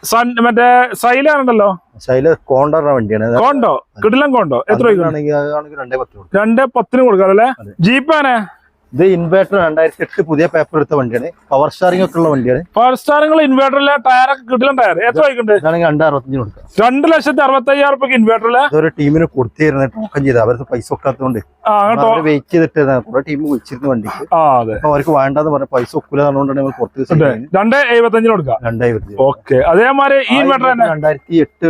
മറ്റേ സൈലാണല്ലോ സൈല കോണ്ടറിന വണ്ടിയാണ്. കോണ്ടോ കിടിലം കോണ്ടോ എത്ര രണ്ടേ പത്തിന് കൊടുക്കാം. അല്ലേ? അതെ. ഇത് ഇൻവേർട്ടർ രണ്ടായിരത്തി എട്ട് പുതിയ പേപ്പർ എടുത്ത വണ്ടിയാണ്. പവർ സ്റ്റാറിംഗ് ഒക്കെ ഉള്ള വണ്ടിയാണ്. പവർ സ്റ്റാറിംഗ് ഇൻവേർട്ടറിലെ ടയറൊക്കെ കിട്ടില്ല ടയർ എത്ര ഇതാണെങ്കിൽ രണ്ട് അറുപത്തഞ്ച് കൊടുക്കാം രണ്ട് ലക്ഷത്തി അറുപത്തി അയ്യായിരം റുപ്യക്ക് ഇൻവേർട്ടറിലെ ഒരു ടീമിന് കൊടുത്തിരുന്ന ടോക്കൺ ചെയ്ത്. അവർക്ക് പൈസ ഒക്കാത്തതുകൊണ്ട് വെയിറ്റ് ചെയ്തിട്ട് കുറെ ടീം വിളിച്ചിരുന്ന വണ്ടി അവർക്ക് വേണ്ടെന്ന് പറഞ്ഞ പൈസ ഒക്കില്ല പറഞ്ഞുകൊണ്ടാണ് നമ്മൾ പുറത്ത്. രണ്ട് എഴുപത്തഞ്ചിന് കൊടുക്കാം രണ്ടായിരത്തി ഓക്കെ. അതേമാതിരി ഈ ഇൻവേർട്ടർ രണ്ടായിരത്തി എട്ട്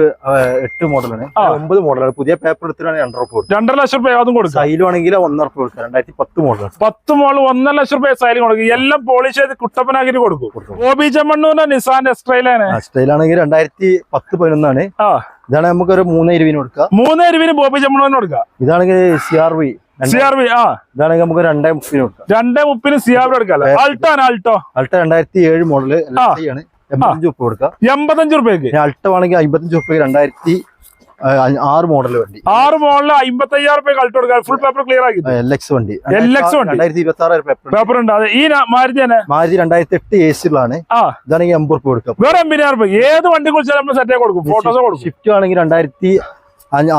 എട്ട് മോഡലാണ്. ഒമ്പത് മോഡലാണ്. പുതിയ പേപ്പർ എടുത്തിട്ടാണ് രണ്ടര രൂപ രണ്ടര ലക്ഷം രൂപ അതും കൊടുക്കാം സൈലുവാണെങ്കിൽ ഒന്നര രൂപ കൊടുക്കുക. രണ്ടായിരത്തി പത്ത് മോഡലാണ്. പത്ത് മോൾ ഒന്നര ലക്ഷം രൂപ സൈലിംഗ് കൊടുക്കും. എല്ലാം പോളിഷ് ചെയ്ത് കുട്ടപ്പനാഗിരി കൊടുക്കും. കൊടുക്കും. ഗോപി ചെമ്മണ്ണൂരിന്റെ നിസാന്റെ എക്സ്ട്രയിലാണ് സ്റ്റൈലാണെങ്കിൽ രണ്ടായിരത്തി പത്ത് പതിനൊന്നാണ്. ആ. ഇതാണ് നമുക്ക് ഒരു മൂന്ന് ഇരുവിന് കൊടുക്കുക. മൂന്ന് എരിവിന് ബോബി ചെമ്മണ്ണൂരിന് കൊടുക്കാം ഇതാണെങ്കിൽ CRV CRV V C R V ആ. ഇതാണെങ്കിൽ നമുക്ക് രണ്ടേ മുപ്പതിന് കൊടുക്കാം. രണ്ടേ മുപ്പിന് സി ആർ വി എടുക്കാല്ലേ? അൾട്ടോ ആണ് അൾട്ടോ അൾട്ടോ രണ്ടായിരത്തി ഏഴ് മോഡൽ എൺപത്തഞ്ച് ഉപ്പ് കൊടുക്കാം എൺപത്തഞ്ച് രൂപയ്ക്ക് അൾട്ടോ ആണെങ്കിൽ അമ്പത്തഞ്ച് ഉപ്പ് രണ്ടായിരത്തി ആറ് മോഡൽ വണ്ടി. ആറ് മോഡൽ അമ്പത്തി അയ്യായിരം രൂപ കളിച്ചു കൊടുക്കാം ഫുൾ പേപ്പർ ക്ലിയർ ആക്കി എൽ എക്സ് വണ്ടി. LX വണ്ടി. രണ്ടായിരത്തി ഇരുപത്തി ആറ് പേപ്പർ പേപ്പർ ഉണ്ട്. അതെ ഈ മാരുതി തന്നെ? മാരുതി രണ്ടായിരത്തി എട്ട് എ സി ആണ്. ഇതാണെങ്കിൽ എൺപത് റുപ്യ കൊടുക്കാം. വേറെ എൺപതിനായിരം റുപ്യ ഏത് വണ്ടി കുറിച്ചാലും നമ്മൾ സെറ്റ് ആയി കൊടുക്കും. ഫോട്ടോസ് കൊടുക്കും. ഷിഫ്റ്റ് ആണെങ്കിൽ രണ്ടായിരത്തി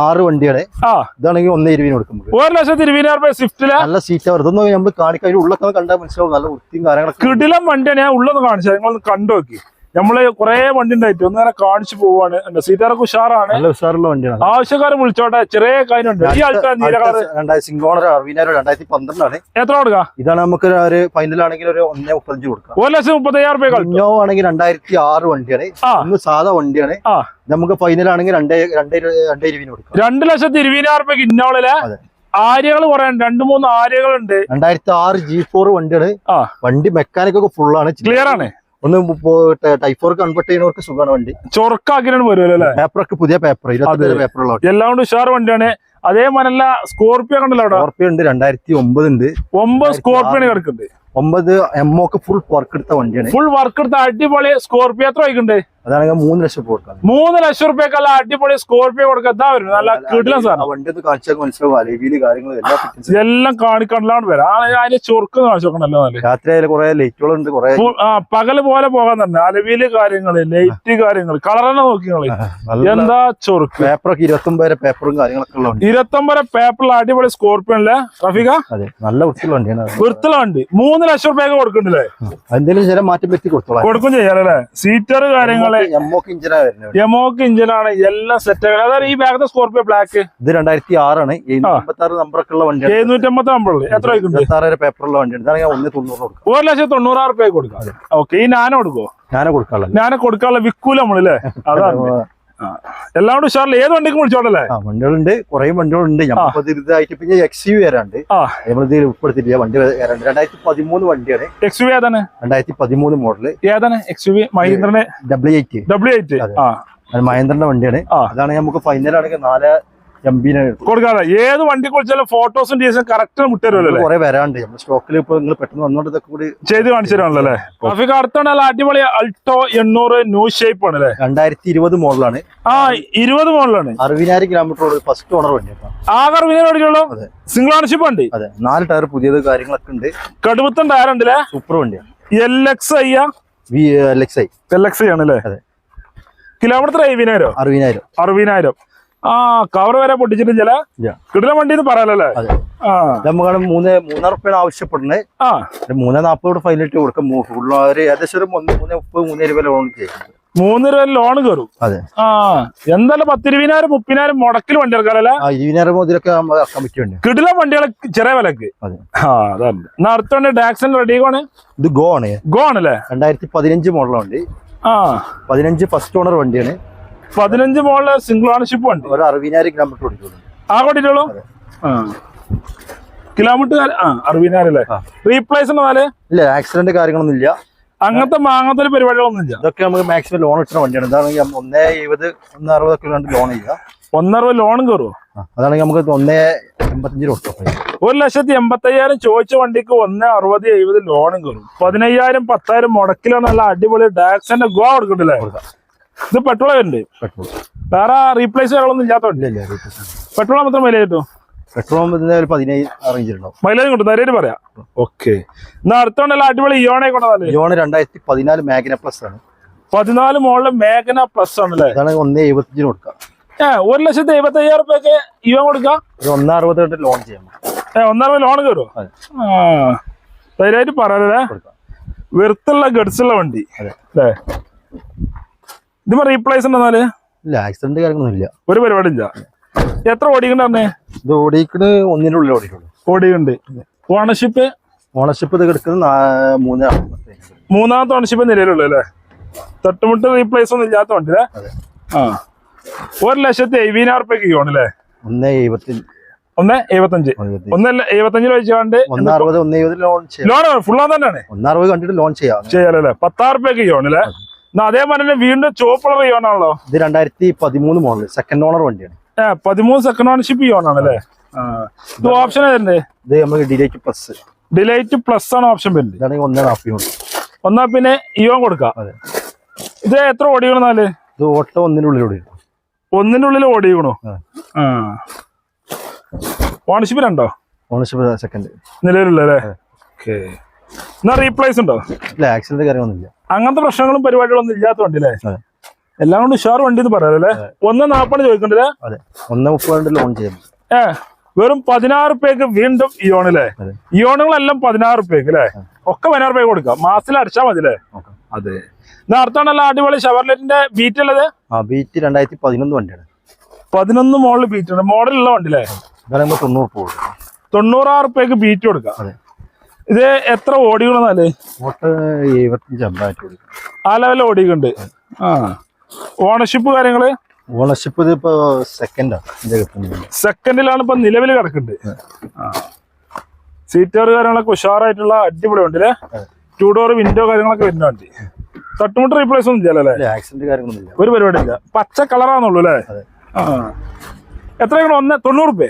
ആറ് വണ്ടിയുടെ ആ. ഇതാണെങ്കിൽ ഒന്ന് ഇരുപതിന് കൊടുക്കും നമുക്ക്. ഒരു ലക്ഷത്തി ഇരുപതിനായിരം റുപ്യ സ്വിഫ്റ്റിൽ നല്ല സീറ്റ് അവർ ഇതൊന്നും നമ്മൾ കാണിക്കാൻ ഉള്ളൊക്കെ കണ്ടാൽ മനസ്സിലാവും. നല്ല വൃത്തിയും കാര്യങ്ങളൊക്കെ കിടിലം വണ്ടിയാണ്. ഞാൻ ഉള്ളൊന്ന് കാണിച്ചത് നിങ്ങളൊന്ന് കണ്ടു നോക്കി. നമ്മൾ കുറെ വണ്ടി ഉണ്ടായിട്ട് ഒന്നേറെ കാണിച്ചു പോവാണ്. സീറ്റാറൊക്കെ ഉഷാറാണ്. നല്ല ഉഷാറുള്ള വണ്ടിയാണ്. ആവശ്യക്കാരെ വിളിച്ചോട്ടെ ചെറിയ കാര്യമുണ്ട്. ഈ ആൾക്കാർ നീല കളർ രണ്ടായിരത്തി സിംഗോണർ അറുപതിനായിരം രണ്ടായിരത്തി പന്ത്രണ്ടാണ് എത്ര കൊടുക്കാം? ഇതാണ് നമുക്ക് ഒരു ആണെങ്കിൽ ഒരു ഒന്നേ മുപ്പത്തഞ്ച് കൊടുക്കാം. ഒരു ലക്ഷം മുപ്പത്തയ്യായിരം രൂപ കളി ആണെങ്കിൽ രണ്ടായിരത്തി ആറ് വണ്ടിയാണ്. ഒന്ന് സാധാ വണ്ടിയാണ്. നമുക്ക് ഫൈനൽ ആണെങ്കിൽ രണ്ടേ രണ്ടേ രണ്ടേ ഇരുപതിന് കൊടുക്കാം. രണ്ട് ലക്ഷത്തി ഇരുപതിനായിരം റുപ്യക്ക് ഇന്നോളിൽ. ആര്യകൾ കുറെ രണ്ടു മൂന്ന് ആര്യകളുണ്ട്. രണ്ടായിരത്തി ആറ് ജി ഫോർ വണ്ടിയാണ്. വണ്ടി മെക്കാനിക് ഒക്കെ ഫുൾ ആണ്. ക്ലിയർ ആണ്? ഒന്ന് ടൈഫോർ കൺവേർട്ട് ചെയ്യുന്നവർക്ക് സുഖമാണ് വണ്ടി. ചൊറക്കാക്കിനാണ് വരുമല്ലോ പേപ്പറൊക്കെ പുതിയ പേപ്പർ ഇരുപത്തി പേപ്പറുള്ള എല്ലാം കൊണ്ട് ഉഷാർ വണ്ടിയാണ്. അതേമാതിരല്ല സ്കോർപ്പിയോ കണ്ടല്ലോ സ്കോർപ്പിയോ ഉണ്ട് രണ്ടായിരത്തി ഒമ്പത് ഉണ്ട് ഒമ്പത് സ്കോർപ്പിയോ കിടക്കുന്നുണ്ട് ഒമ്പത് എം ഒക്കെ ഫുൾ വർക്ക് എടുത്ത വണ്ടിയാണ്. ഫുൾ വർക്ക് എടുത്ത അടിപൊളി സ്കോർപ്പിയോ എത്ര വയ്ക്കുന്നുണ്ട് അതാണെങ്കിൽ മൂന്ന് ലക്ഷം കൊടുക്കാം. മൂന്ന് ലക്ഷം റുപ്യക്കല്ല അടിപൊളി സ്കോർപിയോ കൊടുക്കാൻ ഇതാ വരുന്നത്. നല്ല കിടിലം സാധനം. വണ്ടി ഒന്ന് കാണിച്ചാൽ മനസ്സിലാവും. അലവിയിൽ കാര്യങ്ങളും എല്ലാ കാണിക്കണ്ടാണ് വരാം. അതിന് അതിന്റെ കാണിച്ചോക്കണല്ലോ കാണിച്ചു നോക്കണല്ലോ നല്ല രാത്രി ആയാലും കുറെ ലൈറ്റുകളുണ്ട് കുറെ ഫുൾ- ആ പകൽ പോലെ പോകാൻ തന്നെ. അലവിൽ കാര്യങ്ങൾ ലൈറ്റ് കാര്യങ്ങൾ കളർ നോക്കിങ്ങൾ നോക്കിയാൽ എന്താ ചൊറുക്ക്? പേപ്പറൊക്കെ ഇരുപത്തൊമ്പത് പേപ്പറും കാര്യങ്ങളൊക്കെ ഇരുപത്തൊമ്പത് പേപ്പറിൽ അടിപൊളി സ്കോർപിയോ അല്ലേ റഫിക അതെ നല്ല വൃത്തിയുള്ള വണ്ടിയാണ്. വൃത്തിയുള്ള വണ്ടി. മൂന്ന് ലക്ഷം റുപ്യൊക്കെ കൊടുക്കണ്ടല്ലേ എന്തെങ്കിലും ചില മാറ്റം പറ്റി കൊടുത്തോളാം. കൊടുക്കും ചെയ്യാറല്ലേ സീറ്റർ കാര്യങ്ങൾ വരുന്നത്. യമോക്ക് ഇഞ്ചിനാണ് എല്ലാം സെറ്റ് അതായത് ഈ ബാഗത്തെ സ്കോർപിയോ ബ്ലാക്ക് ഇത് രണ്ടായിരത്തി ആറാണ് നമ്പറൊക്കെ ഉള്ള വണ്ടിയാണ് എഴുന്നൂറ്റമ്പത്തി എത്ര പേപ്പറുള്ള വണ്ടിയാണ്. ഇതാണെങ്കിൽ ഒന്ന് തൊണ്ണൂറ് കൊടുക്കാം. ഒരു ലക്ഷത്തി തൊണ്ണൂറായിരം കൊടുക്കാം. ഓക്കെ ഈ ഞാനോ കൊടുക്കോ ഞാനെ കൊടുക്കാനുള്ള ഞാനെ കൊടുക്കാനുള്ള വിക്കൂല നമ്മളല്ലേ അതാണ്. ആ. എല്ലാം കൂടെ ഉഷാറില്ല? ഏത് വണ്ടിക്കും വിളിച്ചോട്ടല്ലേ വണ്ടികളുണ്ട്. കുറെ വണ്ടികളുണ്ട്. ഇതായിട്ട് പിന്നെ എക്സ് യു വരാണ്ട് ആ. നമ്മളിത് ഉൾപ്പെടുത്തിയില്ല വണ്ടി വരാണ്ട് രണ്ടായിരത്തി പതിമൂന്ന് വണ്ടിയാണ്. എക്സ് യു ഏതാണ്? രണ്ടായിരത്തി പതിമൂന്ന് മോഡൽ. ഏതാണ്? എക്സ് യു മഹീന്ദ്രന്റെ ഡബ്ല്യു എയ്റ്റ് ഡബ്ല്യു എയ്റ്റ് മഹീന്ദ്രന്റെ വണ്ടിയാണ്. അതാണ് നമുക്ക് ഫൈനൽ ആണെങ്കിൽ നാല് കൊടുക്കാതെ ഏത് വണ്ടി കുറിച്ചാലും ഫോട്ടോസും ഡീസും കറക്റ്റ് വിട്ടുതരുമല്ലോ കുറെ വരാണ്ട് സ്റ്റോക്കിൽ ഇപ്പൊ നിങ്ങൾ പെട്ടെന്ന് വന്നോണ്ട് ഇതൊക്കെ കൂടി ചെയ്ത് കാണിച്ചു തരാണല്ലോ അല്ലേ ട്രാഫിക് അടിപൊളി അൾട്ടോ എണ്ണൂറ് ന്യൂ ഷേപ്പ് ആണ് അല്ലേ? രണ്ടായിരത്തി ഇരുപത് മോഡലാണ്. ആ ഇരുപത് മോഡലാണ്. അറുപതിനായിരം കിലോമീറ്റർ ഫസ്റ്റ് ഓണർ വണ്ടി ആകെ അറുപതിനായിരം ഓടിക്കുള്ളൂ. സിംഗിൾ ഓണർഷിപ്പ് ഉണ്ട് അതെ. നാല് ടയർ പുതിയത് കാര്യങ്ങളൊക്കെ ഉണ്ട്. കടുവത്തൻ ടയർ ഉണ്ടല്ലേ സൂപ്പർ വണ്ടിയാണ്. L X I L X I L X I ആണല്ലേ അതെ. കിലോമീറ്റർ അയ്യായിരം അറുപതിനായിരം. അറുപതിനായിരം. ആ കവർ വരെ പൊട്ടിച്ചിട്ട് ചില. കിടിലം വണ്ടി എന്ന് പറയാലല്ലേ? നമുക്കാണ് മൂന്ന് മൂന്നര റുപ്യാണ് ആവശ്യപ്പെടുന്നത്. ആ. മൂന്ന് മൂന്ന് നാൽപ്പതോട് ഫൈനലിട്ട് കൊടുക്കും. ഒരു ഏകദേശം ഒരു മൂന്ന് മുപ്പത് മൂന്ന് രൂപ ലോൺ ചെയ്യുന്നത് മൂന്ന് രൂപ ലോൺ കയറും അതെ. ആ. എന്തായാലും പത്തിരുപതിനായിരം മുപ്പതിനായിരം മുടക്കിൽ വണ്ടി ഇറക്കാറല്ലേ ഇരുപതിനായിരം മുതലൊക്കെ നമ്മൾ ഇറക്കാൻ പറ്റുന്നുണ്ട് കിടിലം വണ്ടികളെ ചെറിയ വിലക്ക്. ആ അതാണ് എന്നാ അടുത്തോണ്ട് ഡാക്സൺ റെഡി ആണ് ഇത് ഗോ ആണ്. ഗോ ആണല്ലേ? രണ്ടായിരത്തി പതിനഞ്ച് മോഡലാണ് വണ്ടി ആ. പതിനഞ്ച് ഫസ്റ്റ് ഓണർ വണ്ടിയാണ്. പതിനഞ്ച് മോളിൽ സിംഗിൾ ഓണർഷിപ്പ് ഉണ്ട്. ഒരു അറുപതിനായിരം കിലോമീറ്റർ ഓടിക്കുള്ളൂ ആ കൊണ്ടിട്ടുള്ളൂ ആ. കിലോമീറ്റർ ആ അറുപതിനായിരം അല്ലേ ആ. റീപ്ലേസ് ഉണ്ടെന്നാൽ ഇല്ല ആക്സിഡന്റ് കാര്യങ്ങളൊന്നും ഇല്ല. അങ്ങനത്തെ മാങ്ങാത്ത പരിപാടികളൊന്നും ഇല്ല. ഇതൊക്കെ നമുക്ക് മാക്സിമം ലോൺ കിട്ടുന്ന വണ്ടിയാണ്. ഇതാണെങ്കിൽ ഒന്നേ എഴുപത് ഒന്ന് അറുപതൊക്കെ കണ്ട് ലോൺ ചെയ്യുക. ഒന്നറുപത് ലോണും കയറുമോ അതാണെങ്കിൽ നമുക്ക് ഒന്നേ എൺപത്തഞ്ച് രൂപ ഒരു ലക്ഷത്തി എൺപത്തയ്യായിരം ചോദിച്ച വണ്ടിക്ക് ഒന്ന് അറുപത് എഴുപത് ലോണും കയറും പതിനയ്യായിരം പത്തായിരം മുടക്കിലാണ് നല്ല അടിപൊളി ഡാക്സിന്റെ ഗോ കൊടുക്കണ്ടല്ലേ? കൊടുക്കാം. ഇത് പെട്രോൾ ഉണ്ട് പെട്രോൾ വേറെ റീപ്ലേസ് കാര്യങ്ങളൊന്നും ഇല്ലാത്തോണ്ട് ഇല്ല ഇല്ല പെട്രോൾ മാത്രം മൈലേജ് കിട്ടും? പെട്രോൾ പതിനേഴ് മൈലേജ് കിട്ടും നേരെ പറയാം. ഓക്കെ എന്നാ അടുത്തോണ്ടല്ല അടിപൊളി ഇയോണെ കൊണ്ടതല്ലേ ലോൺ രണ്ടായിരത്തി പതിനാല് മാഗ്ന പ്ലസ് ആണ്. പതിനാല് മോളിൽ മേഘന പ്ലസ് ആണല്ലേ അതാണ് ഒന്നേ എഴുപത്തിന് കൊടുക്കാം. ഏ ഒരു ലക്ഷത്തി എഴുപത്തി അയ്യായിരം റുപ്യൊക്കെ ഇവൻ കൊടുക്കാം? ഒന്നേ കൊണ്ട് ലോൺ ചെയ്യാം. ഏ ഒന്നര ലോൺ കയറുമോ. ആ ധൈര്യമായിട്ട് പറയാനല്ലേ വെറുത്തുള്ള ഗഡ്സുള്ള വണ്ടി. അല്ലേ? ഇതിപ്പോ റീപ്ലേസ് ഉണ്ടെന്നാൽ? ഇല്ല ആക്സിഡന്റ് കാര്യങ്ങളൊന്നും ഇല്ല. ഒരു പരിപാടി ഇല്ല എത്ര ഓടിക്കണ്ടേ ഇത് ഓടിക്കണ് ഒന്നിന്റെ ഉള്ളിൽ ഓടിക്കുള്ളൂ ഓടിയുണ്ട് ഓണർഷിപ്പ് ഓണർഷിപ്പ് ഇത് കിടക്കുന്നത് മൂന്ന് മൂന്നാമത്തെ ഓണർഷിപ്പ് നിലവിലുള്ളൂ അല്ലേ? തൊട്ടുമുട്ട് റീപ്ലേസ് ഒന്നും ഇല്ലാത്ത വണ്ടി അല്ലേ ആ. ഒരു ലക്ഷത്തി എഴുപതിനായിരം റുപ്യക്ക് ഓണല്ലേ ഒന്ന് എഴുപത്തി ഒന്ന് എഴുപത്തഞ്ച്. എഴുപത്തി- ഒന്നല്ല എഴുപത്തഞ്ചിൽ വെച്ചാണ്ട് ഒന്ന് അറുപത് ഒന്ന് എഴുപത് ലോൺ ചെയ്യാം. ലോൺ ഫുള്ളാ തന്നെയാണ് ഒന്നറുപത് കണ്ടിട്ട് ലോൺ ചെയ്യാം. ചെയ്യാലല്ലേ പത്താറ് റുപ്യക്ക് ഓണല്ലേ അതേമാതിരി തന്നെ വീണ്ടും കളർ യോണാണല്ലോ ഇത് രണ്ടായിരത്തി പതിമൂന്ന് മോഡൽ സെക്കൻഡ് ഓണർ വണ്ടിയാണ്. ഏഹ് പതിമൂന്ന് സെക്കൻഡ് ഓണർഷിപ്പ് യോണാണ് അല്ലേ ഇത് ഓപ്ഷൻ ഏതുണ്ട് ഇത് നമുക്ക് ഡിലേറ്റ് പ്ലസ് ഡിലൈറ്റ് പ്ലസ് ആണ് ഓപ്ഷൻ വരുന്നത്. ഇതാണെങ്കിൽ ഒന്നാ പിന്നെ ഇയോൺ കൊടുക്കാം. അതെ. ഇത് എത്ര ഓടിക്കണെന്നാൽ ഇത് ഓട്ടോ ഒന്നിനുള്ളിൽ ഓടി ഒന്നിന്റെ ഉള്ളിൽ ഓടിക്കണോ ആ. ആ. ഓണർഷിപ്പ് രണ്ടോ? ഓണർഷിപ്പ് സെക്കൻഡ് നിലവിലുള്ള അല്ലേ ഓക്കെ എന്നാ റീപ്ലേസ് ഉണ്ടോ? ഇല്ല ആക്സിഡന്റ് കാര്യമൊന്നുമില്ല അങ്ങനത്തെ പ്രശ്നങ്ങളും പരിപാടികളൊന്നും ഇല്ലാത്ത വണ്ടി അല്ലേ എല്ലാം കൊണ്ട് ഉഷാർ വണ്ടി എന്ന് പറയാല്ലേ ഒന്ന് നാപ്പത് ചോദിക്കണ്ടല്ലേ? അതെ. ഒന്ന് മുപ്പത് ലോൺ ചെയ്യാം ഏ വെറും പതിനാറ് പേക്ക് വീണ്ടും ഇയോണല്ലേ അതെ. ഇയോണുകളെല്ലാം പതിനാറ് പേക്ക് അല്ലേ ഒക്കെ പതിനാറ് പേക്ക് കൊടുക്കാം. മാസത്തിൽ അടിച്ചാൽ മതി അല്ലേ അതെ. അടുത്താണല്ലോ അടിപൊളി ഷവർലെറ്റിന്റെ ബീറ്റ് ഉള്ളത്? ആ ബീറ്റ് രണ്ടായിരത്തി പതിനൊന്ന് വണ്ടിയാണ്. പതിനൊന്ന് മോഡൽ ബീറ്റ് ഉണ്ട്. മോഡലുള്ള വണ്ടി അല്ലേ തൊണ്ണൂറ് പോകും തൊണ്ണൂറാറ് ബീറ്റ് കൊടുക്കാം. അതെ. ഇത് എത്ര ഓടികളെന്നാൽ ആ ലെവലിൽ ഓടിക്കുണ്ട്. ആ. ഓണർഷിപ്പ് കാര്യങ്ങൾ? ഓണർഷിപ്പ് ഇത് ഇപ്പൊ സെക്കൻഡാണ് സെക്കൻഡിലാണ് ഇപ്പൊ നിലവിൽ കിടക്കുന്നത് ആ. സീറ്റർ കാര്യങ്ങളൊക്കെ ഉഷാറായിട്ടുള്ള അടിപൊളി ഉണ്ട് അല്ലേ ടു ഡോർ വിൻഡോ കാര്യങ്ങളൊക്കെ വരുന്ന വണ്ടി. തട്ടുമുട്ട് റീപ്ലേസ് ഒന്നും ഇല്ലല്ലോ ആക്സിഡന്റ് കാര്യങ്ങളൊന്നുമില്ല ഒരു പരിപാടി ഇല്ല. പച്ച കളറാന്നുള്ളൂ അല്ലേ? ആ. എത്രയാണ് ഒന്ന് തൊണ്ണൂറ് രൂപ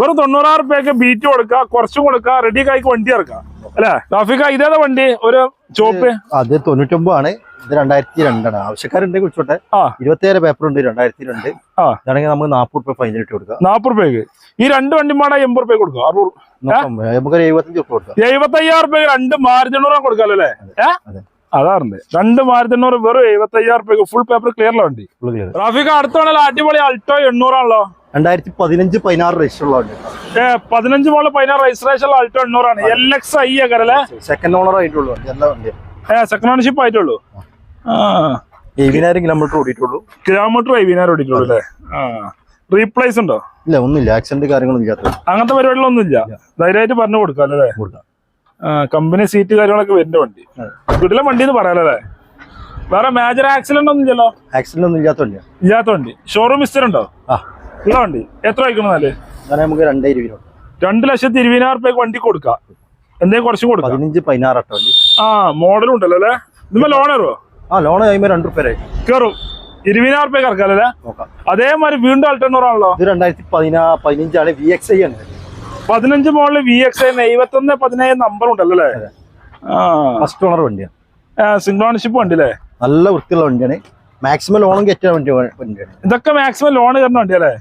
വെറും തൊണ്ണൂറായിരം രൂപയ്ക്ക് ബീറ്റ് കൊടുക്കുക കുറച്ചും കൊടുക്കുക റെഡി കായ്ക്ക് വണ്ടി ഇറക്കാം. അല്ലേ? റാഫിക്ക ഇതേതാ വണ്ടി? ഒരു ചോപ്പ് അത് ആണ്. ഇത് രണ്ടായിരത്തി രണ്ടാണ് ആവശ്യക്കാരുണ്ട് കുറിച്ചോട്ടെ ആ. ഇരുപത്തിയേഴ് പേപ്പർ ഉണ്ട് രണ്ടായിരത്തി രണ്ട് ആണെങ്കിൽ ഇതാണെങ്കിൽ നമുക്ക് നാൽപ്പത് രൂപ ഫൈനൽ ഇട്ട് കൊടുക്കാം. നാപ്പത് രൂപയ്ക്ക് ഈ രണ്ട് വണ്ടിമാടെ എൺപത് രൂപ കൊടുക്കുക അറുപത് നമുക്ക് എഴുപത്തഞ്ച് റുപ്യ കൊടുക്കാം. എഴുപത്തി അയ്യായിരം രൂപ രണ്ട് മാരുതി എണ്ണൂറ് കൊടുക്കാമല്ലോ അല്ലേ? അതാറുണ്ട്. രണ്ട് മാരുതി എണ്ണൂറ് വെറും എഴുപത്തി അയ്യായിരം രൂപ ഫുൾ പേപ്പർ ക്ലിയറിലെ വണ്ടി. ഫുള്ള് ക്ലിയർ റാഫിക്ക അടുത്താണല്ലോ അടിപൊളി അൾട്ടോ എണ്ണൂറാണല്ലോ? രണ്ടായിരത്തി പതിനഞ്ച് പതിനാറ് രജിസ്റ്റർ ഉള്ള വണ്ടി. ഏ പതിനഞ്ച് മോൾ പതിനാറ് രജിസ്ട്രേഷൻ അൾട്ടോ എണ്ണൂറാണ്. എൽ എക്സ് ഐ ആക്കാരല്ലേ സെക്കൻഡ് ഓണർ ആയിട്ടുള്ളൂ എല്ലാ വണ്ടി. സെക്കൻഡ് ഓണർഷിപ്പ് ആയിട്ടുള്ളൂ. ആ. എഴുപതിനായിരം കിലോമീറ്റർ ഓടിയിട്ടുള്ളൂ. കിലോമീറ്റർ വൈകുന്നേരം ഓടിയിട്ടുള്ളൂ അല്ലേ? ആ. റീപ്ലേസ് ഉണ്ടോ? ഇല്ല ഒന്നുമില്ല. ആക്സിഡന്റ് കാര്യങ്ങളൊന്നും ഇല്ലാത്ത അങ്ങനത്തെ പരിപാടികളൊന്നും ഇല്ല. ധൈര്യമായിട്ട് പറഞ്ഞു കൊടുക്കാം അല്ലേ? കൊടുക്കാം. കമ്പനി സീറ്റ് കാര്യങ്ങളൊക്കെ വരുന്ന വണ്ടി. വീട്ടിലെ വണ്ടി എന്ന് പറയാലേ വേറെ മേജർ ആക്സിഡന്റ് ഒന്നും ഇല്ലല്ലോ? ആക്സിഡന്റ് ഒന്നും ഇല്ലാത്ത വണ്ടി ഇല്ലാത്ത വണ്ടി. ഷോറൂം മിസ്റ്റർ ഉണ്ടോ? ആ. ഉള്ള വണ്ടി എത്ര വയ്ക്കണമെന്നാൽ അങ്ങനെ നമുക്ക് രണ്ടേ ഇരുപത് രണ്ട് ലക്ഷത്തി ഇരുപതിനായിരം രൂപയ്ക്ക് വണ്ടി കൊടുക്കാം. എന്തെങ്കിലും കുറച്ച് കൊടുക്കാം. പതിനഞ്ച് പതിനാറ് വണ്ടി. ആ മോഡലും ഉണ്ടല്ലോ അല്ലേ? നിങ്ങൾ ലോൺ കയറുമോ ആ ലോൺ കഴിയുമ്പോൾ രണ്ട് റുപ്യ കയറും ഇരുപതിനായിരം റുപ്യ കറക്കാം അല്ലേ? അതേമാതിരി വീണ്ടും അൾട്ടെണ്ണൂറാണല്ലോ ഇത് രണ്ടായിരത്തി പതിനാ പതിനഞ്ചാണ് വി എക്സ് ഐ ആണ്. പതിനഞ്ച് മോഡൽ വി എക്സ് ഐ എഴുപത്തൊന്ന് പതിനേഴ് നമ്പർ ഉണ്ടല്ലോ അല്ലേ? ഫസ്റ്റ് ഓണർ വണ്ടിയാണ്. സിംഗിൾ ഓണർഷിപ്പ് വണ്ടി അല്ലേ? നല്ല വൃത്തിയുള്ള വണ്ടിയാണ്. മാക്സിമം ലോണും കയറ്റാൻ വേണ്ടി വണ്ടിയാണ് ഇതൊക്കെ മാക്സിമം ലോൺ കയറുന്ന വണ്ടി അല്ലേ?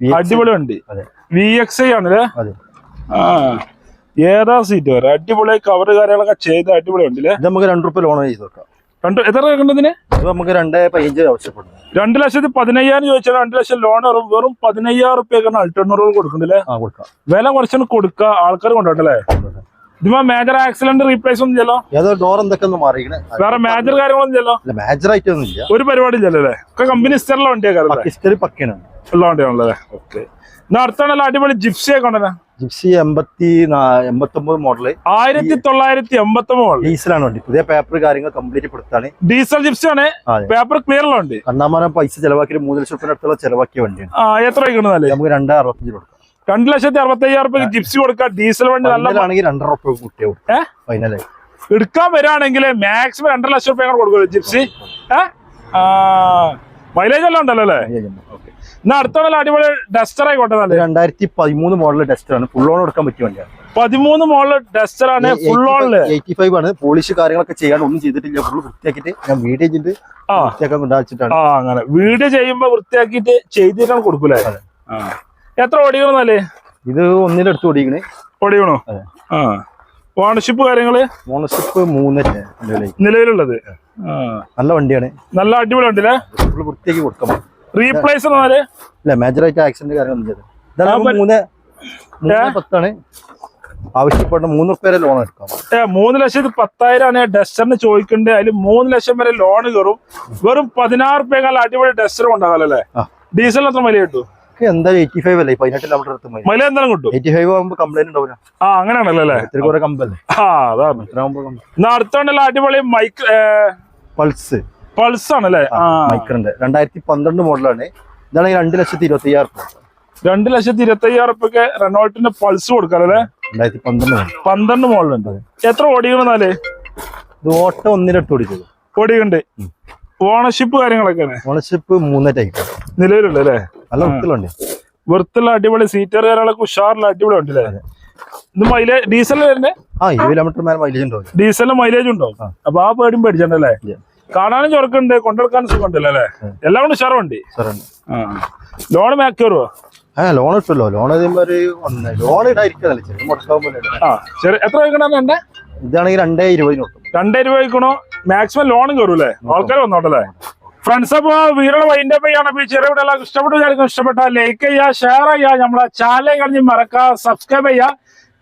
അടിപൊളി വണ്ടി. വി എക്സ് ഐ ആണല്ലേ? ഏതാ സീറ്റ് വരെ? അടിപൊളി കവർ കാര്യങ്ങളൊക്കെ ചെയ്ത് അടിപൊളി വണ്ടില്ലേ ഇത് നമുക്ക് രണ്ട് റുപ്യ ലോൺ ചെയ്ത് വെക്കാം. രണ്ട് എത്ര ഇത് നമുക്ക് രണ്ടേ പതിനഞ്ച് ആവശ്യപ്പെടുന്നു രണ്ട് ലക്ഷത്തി പതിനയ്യായിരം ചോദിച്ചാൽ രണ്ട് ലക്ഷം ലോൺ വെറും വെറും പതിനയ്യായിരം റുപ്യൊക്കെയാണ് അൾട്ടെണ്ണൂറ് കൊടുക്കുന്നില്ലേ ആ കൊടുക്കാം. വില കുറച്ചാണ് കൊടുക്കുക. ആൾക്കാർ കൊണ്ടുപോട്ടല്ലേ ഇതുമ്പോ മേജർ ആക്സിഡന്റ് റീപ്ലേസ് ഒന്നും ഇല്ലല്ലോ. ഏതോ ഡോർ എന്തൊക്കെ ഒന്ന് മാറിയിക്കണേ വേറെ മേജർ കാര്യങ്ങളൊന്നും ഇല്ലല്ലോ. മേജർ ആയിട്ട് ഒന്നും ഇല്ല. ഒരു പരിപാടി ഇല്ലല്ലോ അല്ലേ? ഒക്കെ കമ്പനി സ്റ്ററിലെ വണ്ടിയൊക്കെ ഹിസ്റ്ററി പക്കയാണ്. ഉള്ള വണ്ടിയാണല്ലേ ഓക്കെ എന്നാ അടുത്താണല്ലോ അടിപൊളി ജിപ്സി ഒക്കെ ഉണ്ടല്ലോ ജിപ്സി എൺപത്തി എൺപത്തൊമ്പത് മോഡൽ ആയിരത്തി തൊള്ളായിരത്തി എൺപത്തൊമ്പത് ഡീസലാണ് വണ്ടി. പുതിയ പേപ്പർ കാര്യങ്ങൾ കംപ്ലീറ്റ് പെടുത്താണ് ഡീസൽ ജിപ്സി ആണ് പേപ്പർ ക്ലിയർ ഉള്ള വണ്ടി. പൈസ ചെലവാക്കി മൂന്ന് ലക്ഷം റുപ്യ അടുത്തുള്ള ചെലവാക്കിയ വണ്ടിയാണ്. എത്ര നമുക്ക് രണ്ടായിരത്തി അറുപത്തഞ്ച് കൊടുക്കാം. രണ്ട് ലക്ഷത്തി അറുപത്തയ്യായിരം രൂപയ്ക്ക് ജിപ്സി കൊടുക്കുക ഡീസൽ വണ്ടി നല്ല രണ്ടര ഫൈനലായി എടുക്കാൻ വരികയാണെങ്കിൽ മാക്സിമം രണ്ടര ലക്ഷം രൂപ കൊടുക്കുള്ളൂ ജിപ്സി. മൈലേജ് എല്ലാം ഉണ്ടല്ലോ അല്ലേ? എന്നാ അടുത്തുള്ള അടിപൊളി ഡസ്റ്റർ ആയിക്കോട്ടെ നല്ല രണ്ടായിരത്തി പതിമൂന്ന് മോഡൽ ഡസ്റ്റർ ആണ്. ഫുൾ ഓൺ എടുക്കാൻ പറ്റിയ വണ്ടിയാണ്. പതിമൂന്ന് മോഡൽ ഡസ്റ്റർ ആണ്. ഫുൾ ഓണിൽ എയ്റ്റി ഫൈവ് ആണ്. പോളിഷ് കാര്യങ്ങളൊക്കെ ചെയ്യാൻ ഒന്നും ചെയ്തിട്ടില്ല. ഫുള്ള് വൃത്തിയാക്കിയിട്ട് ഞാൻ വീഡിയോ ചെയ്തിട്ട് വൃത്തിയാക്കാൻ കൊണ്ടാച്ചിട്ടാണ് ആ അങ്ങനെ. വീഡിയോ ചെയ്യുമ്പോ വൃത്തിയാക്കിയിട്ട് ചെയ്തിട്ടാണ് കൊടുക്കൂലേ ആ. എത്ര ഓടിക്കണമെന്നല്ലേ ഇത് ഒന്നിനടുത്ത് ഓടിക്കണേ. ഓടിക്കണോ? ആ. ഓണർഷിപ്പ് കാര്യങ്ങൾ? ഓണർഷിപ്പ് മൂന്നല്ലേ. നിലവിലുള്ളത്? നല്ല വണ്ടിയാണ്. നല്ല അടിപൊളി വണ്ടിയല്ലേ? വൃത്തിയാക്കി കൊടുക്കാം റീപ്ലേസ് എന്നാൽ ഇല്ല മേജറായിട്ട് ആക്സിഡന്റ് കാര്യങ്ങളൊന്നും ചെയ്തത് ഇതാണ് ആ, നമുക്ക് മൂന്ന് മൂന്ന് പത്താണ്. ആവശ്യപ്പെട്ട മൂന്ന് റുപ്യ വരെ ലോൺ എടുക്കാം. ഏ മൂന്ന് ലക്ഷത്തി പത്തായിരം ആണ്. ഡസ്റ്ററിന് ചോദിക്കണ്ടേ. അതിൽ മൂന്ന് ലക്ഷം വരെ ലോൺ കയറും വെറും പതിനാറ് റുപ്യ അടിപൊളി ഡസ്റ്റർ ഉണ്ടാകാലല്ലേ. ഡീസലിന് അത്ര വലിയ കിട്ടും ഒക്കെ എന്തായാലും എയ്റ്റി ഫൈവ് അല്ലേ പതിനെട്ട് കിലോമീറ്റർ മൈല എന്തായാലും കിട്ടും. എയ്റ്റി ഫൈവ് ആകുമ്പോൾ കംപ്ലൈന്റ് ഉണ്ടാവില്ല. ആ അങ്ങനെയാണല്ലോ അല്ലേ? ഇത്തിരി കുറെ കമ്പല്ലേ ആ അതാണ്. എന്നാ അടുത്തോണ്ടല്ലോ അടിപൊളി മൈക്ക് പൾസ് പൾസ് ആണല്ലേ മൈക്രന്റെ രണ്ടായിരത്തി പന്ത്രണ്ട് മോഡലാണ്. ഇതാണെങ്കിൽ രണ്ട് ലക്ഷത്തി ഇരുപത്തി അയ്യായിരം രണ്ട് ലക്ഷത്തി ഇരുപത്തി അയ്യായിരം റെനോൾട്ടിന്റെ പൾസ് കൊടുക്കാറല്ലേ രണ്ടായിരത്തി പന്ത്രണ്ട് മോഡൽ. പന്ത്രണ്ട് എത്ര ഓടിക്കണെന്നാൽ ഇത് ഓട്ടം ഒന്നിനെട്ട് ഓടിച്ചത് ഓടിയുണ്ട് ഓണർഷിപ്പ് കാര്യങ്ങളൊക്കെയാണ്. ഓണർഷിപ്പ് മൂന്നര ടൈപ്പ് അല്ലേ നല്ല വൃത്തിയുള്ള വണ്ടി വെറുത്തുള്ള അടിപൊളി സീറ്റർ കാര്യങ്ങളൊക്കെ ഉഷാറുള്ള അടിപൊളി ഉണ്ടല്ലേ ഇത് മൈലേജ് ഇരുപത് മേലെ മൈലേജ് ഉണ്ടാവും ഡീസലിന് മൈലേജ് ഉണ്ടോ? ആ. അപ്പൊ ആ പേടിയും പേടിച്ചല്ലേ. കാണാനും ചുരക്കുണ്ട് കൊണ്ടെടുക്കാനും സുഖമുണ്ടല്ലോ അല്ലേ? എല്ലാം കൊണ്ട് ഉഷാറുണ്ട് ലോൺ മാക്ക് കയറുവോ? ആ ലോൺ ഇട്ടല്ലോ ലോൺ ലോൺ എത്ര വയ്ക്കണം ഇതാണെങ്കിൽ രണ്ടേ ഇരുപതിനോട്ടും രണ്ടേ രൂപ വയ്ക്കണോ? മാക്സിമം ലോണും കയറൂലേ ആൾക്കാർ വന്നോട്ടല്ലേ? ഫ്രണ്ട്സ് അപ്പൊ വീടുള്ള വൈൻഡ് അപ്പ് ചെയ്യണം. അപ്പൊ ഈ ചെറിയ വീടുകളൊക്കെ ഇഷ്ടപ്പെട്ട വിചാരിക്കും ഇഷ്ടപ്പെട്ട ലൈക്ക് ചെയ്യുക ഷെയർ ചെയ്യുക നമ്മളെ ചാനൽ കഴിഞ്ഞ് മറക്കുക സബ്സ്ക്രൈബ് ചെയ്യുക.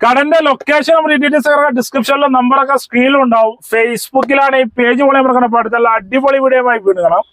കടന്റെ ലൊക്കേഷൻ നമ്മൾ ഡീറ്റെയിൽസ് ഒക്കെ ഡിസ്ക്രിപ്ഷനിലെ നമ്പറൊക്കെ സ്ക്രീനിലുണ്ടാവും ഫേസ്ബുക്കിലാണ് ഈ പേജ് പോലെ മറക്കണം അപ്പൊ അടുത്തുള്ള അടിപൊളി വീഡിയോ ആയി വീണ്ടും കാണാം.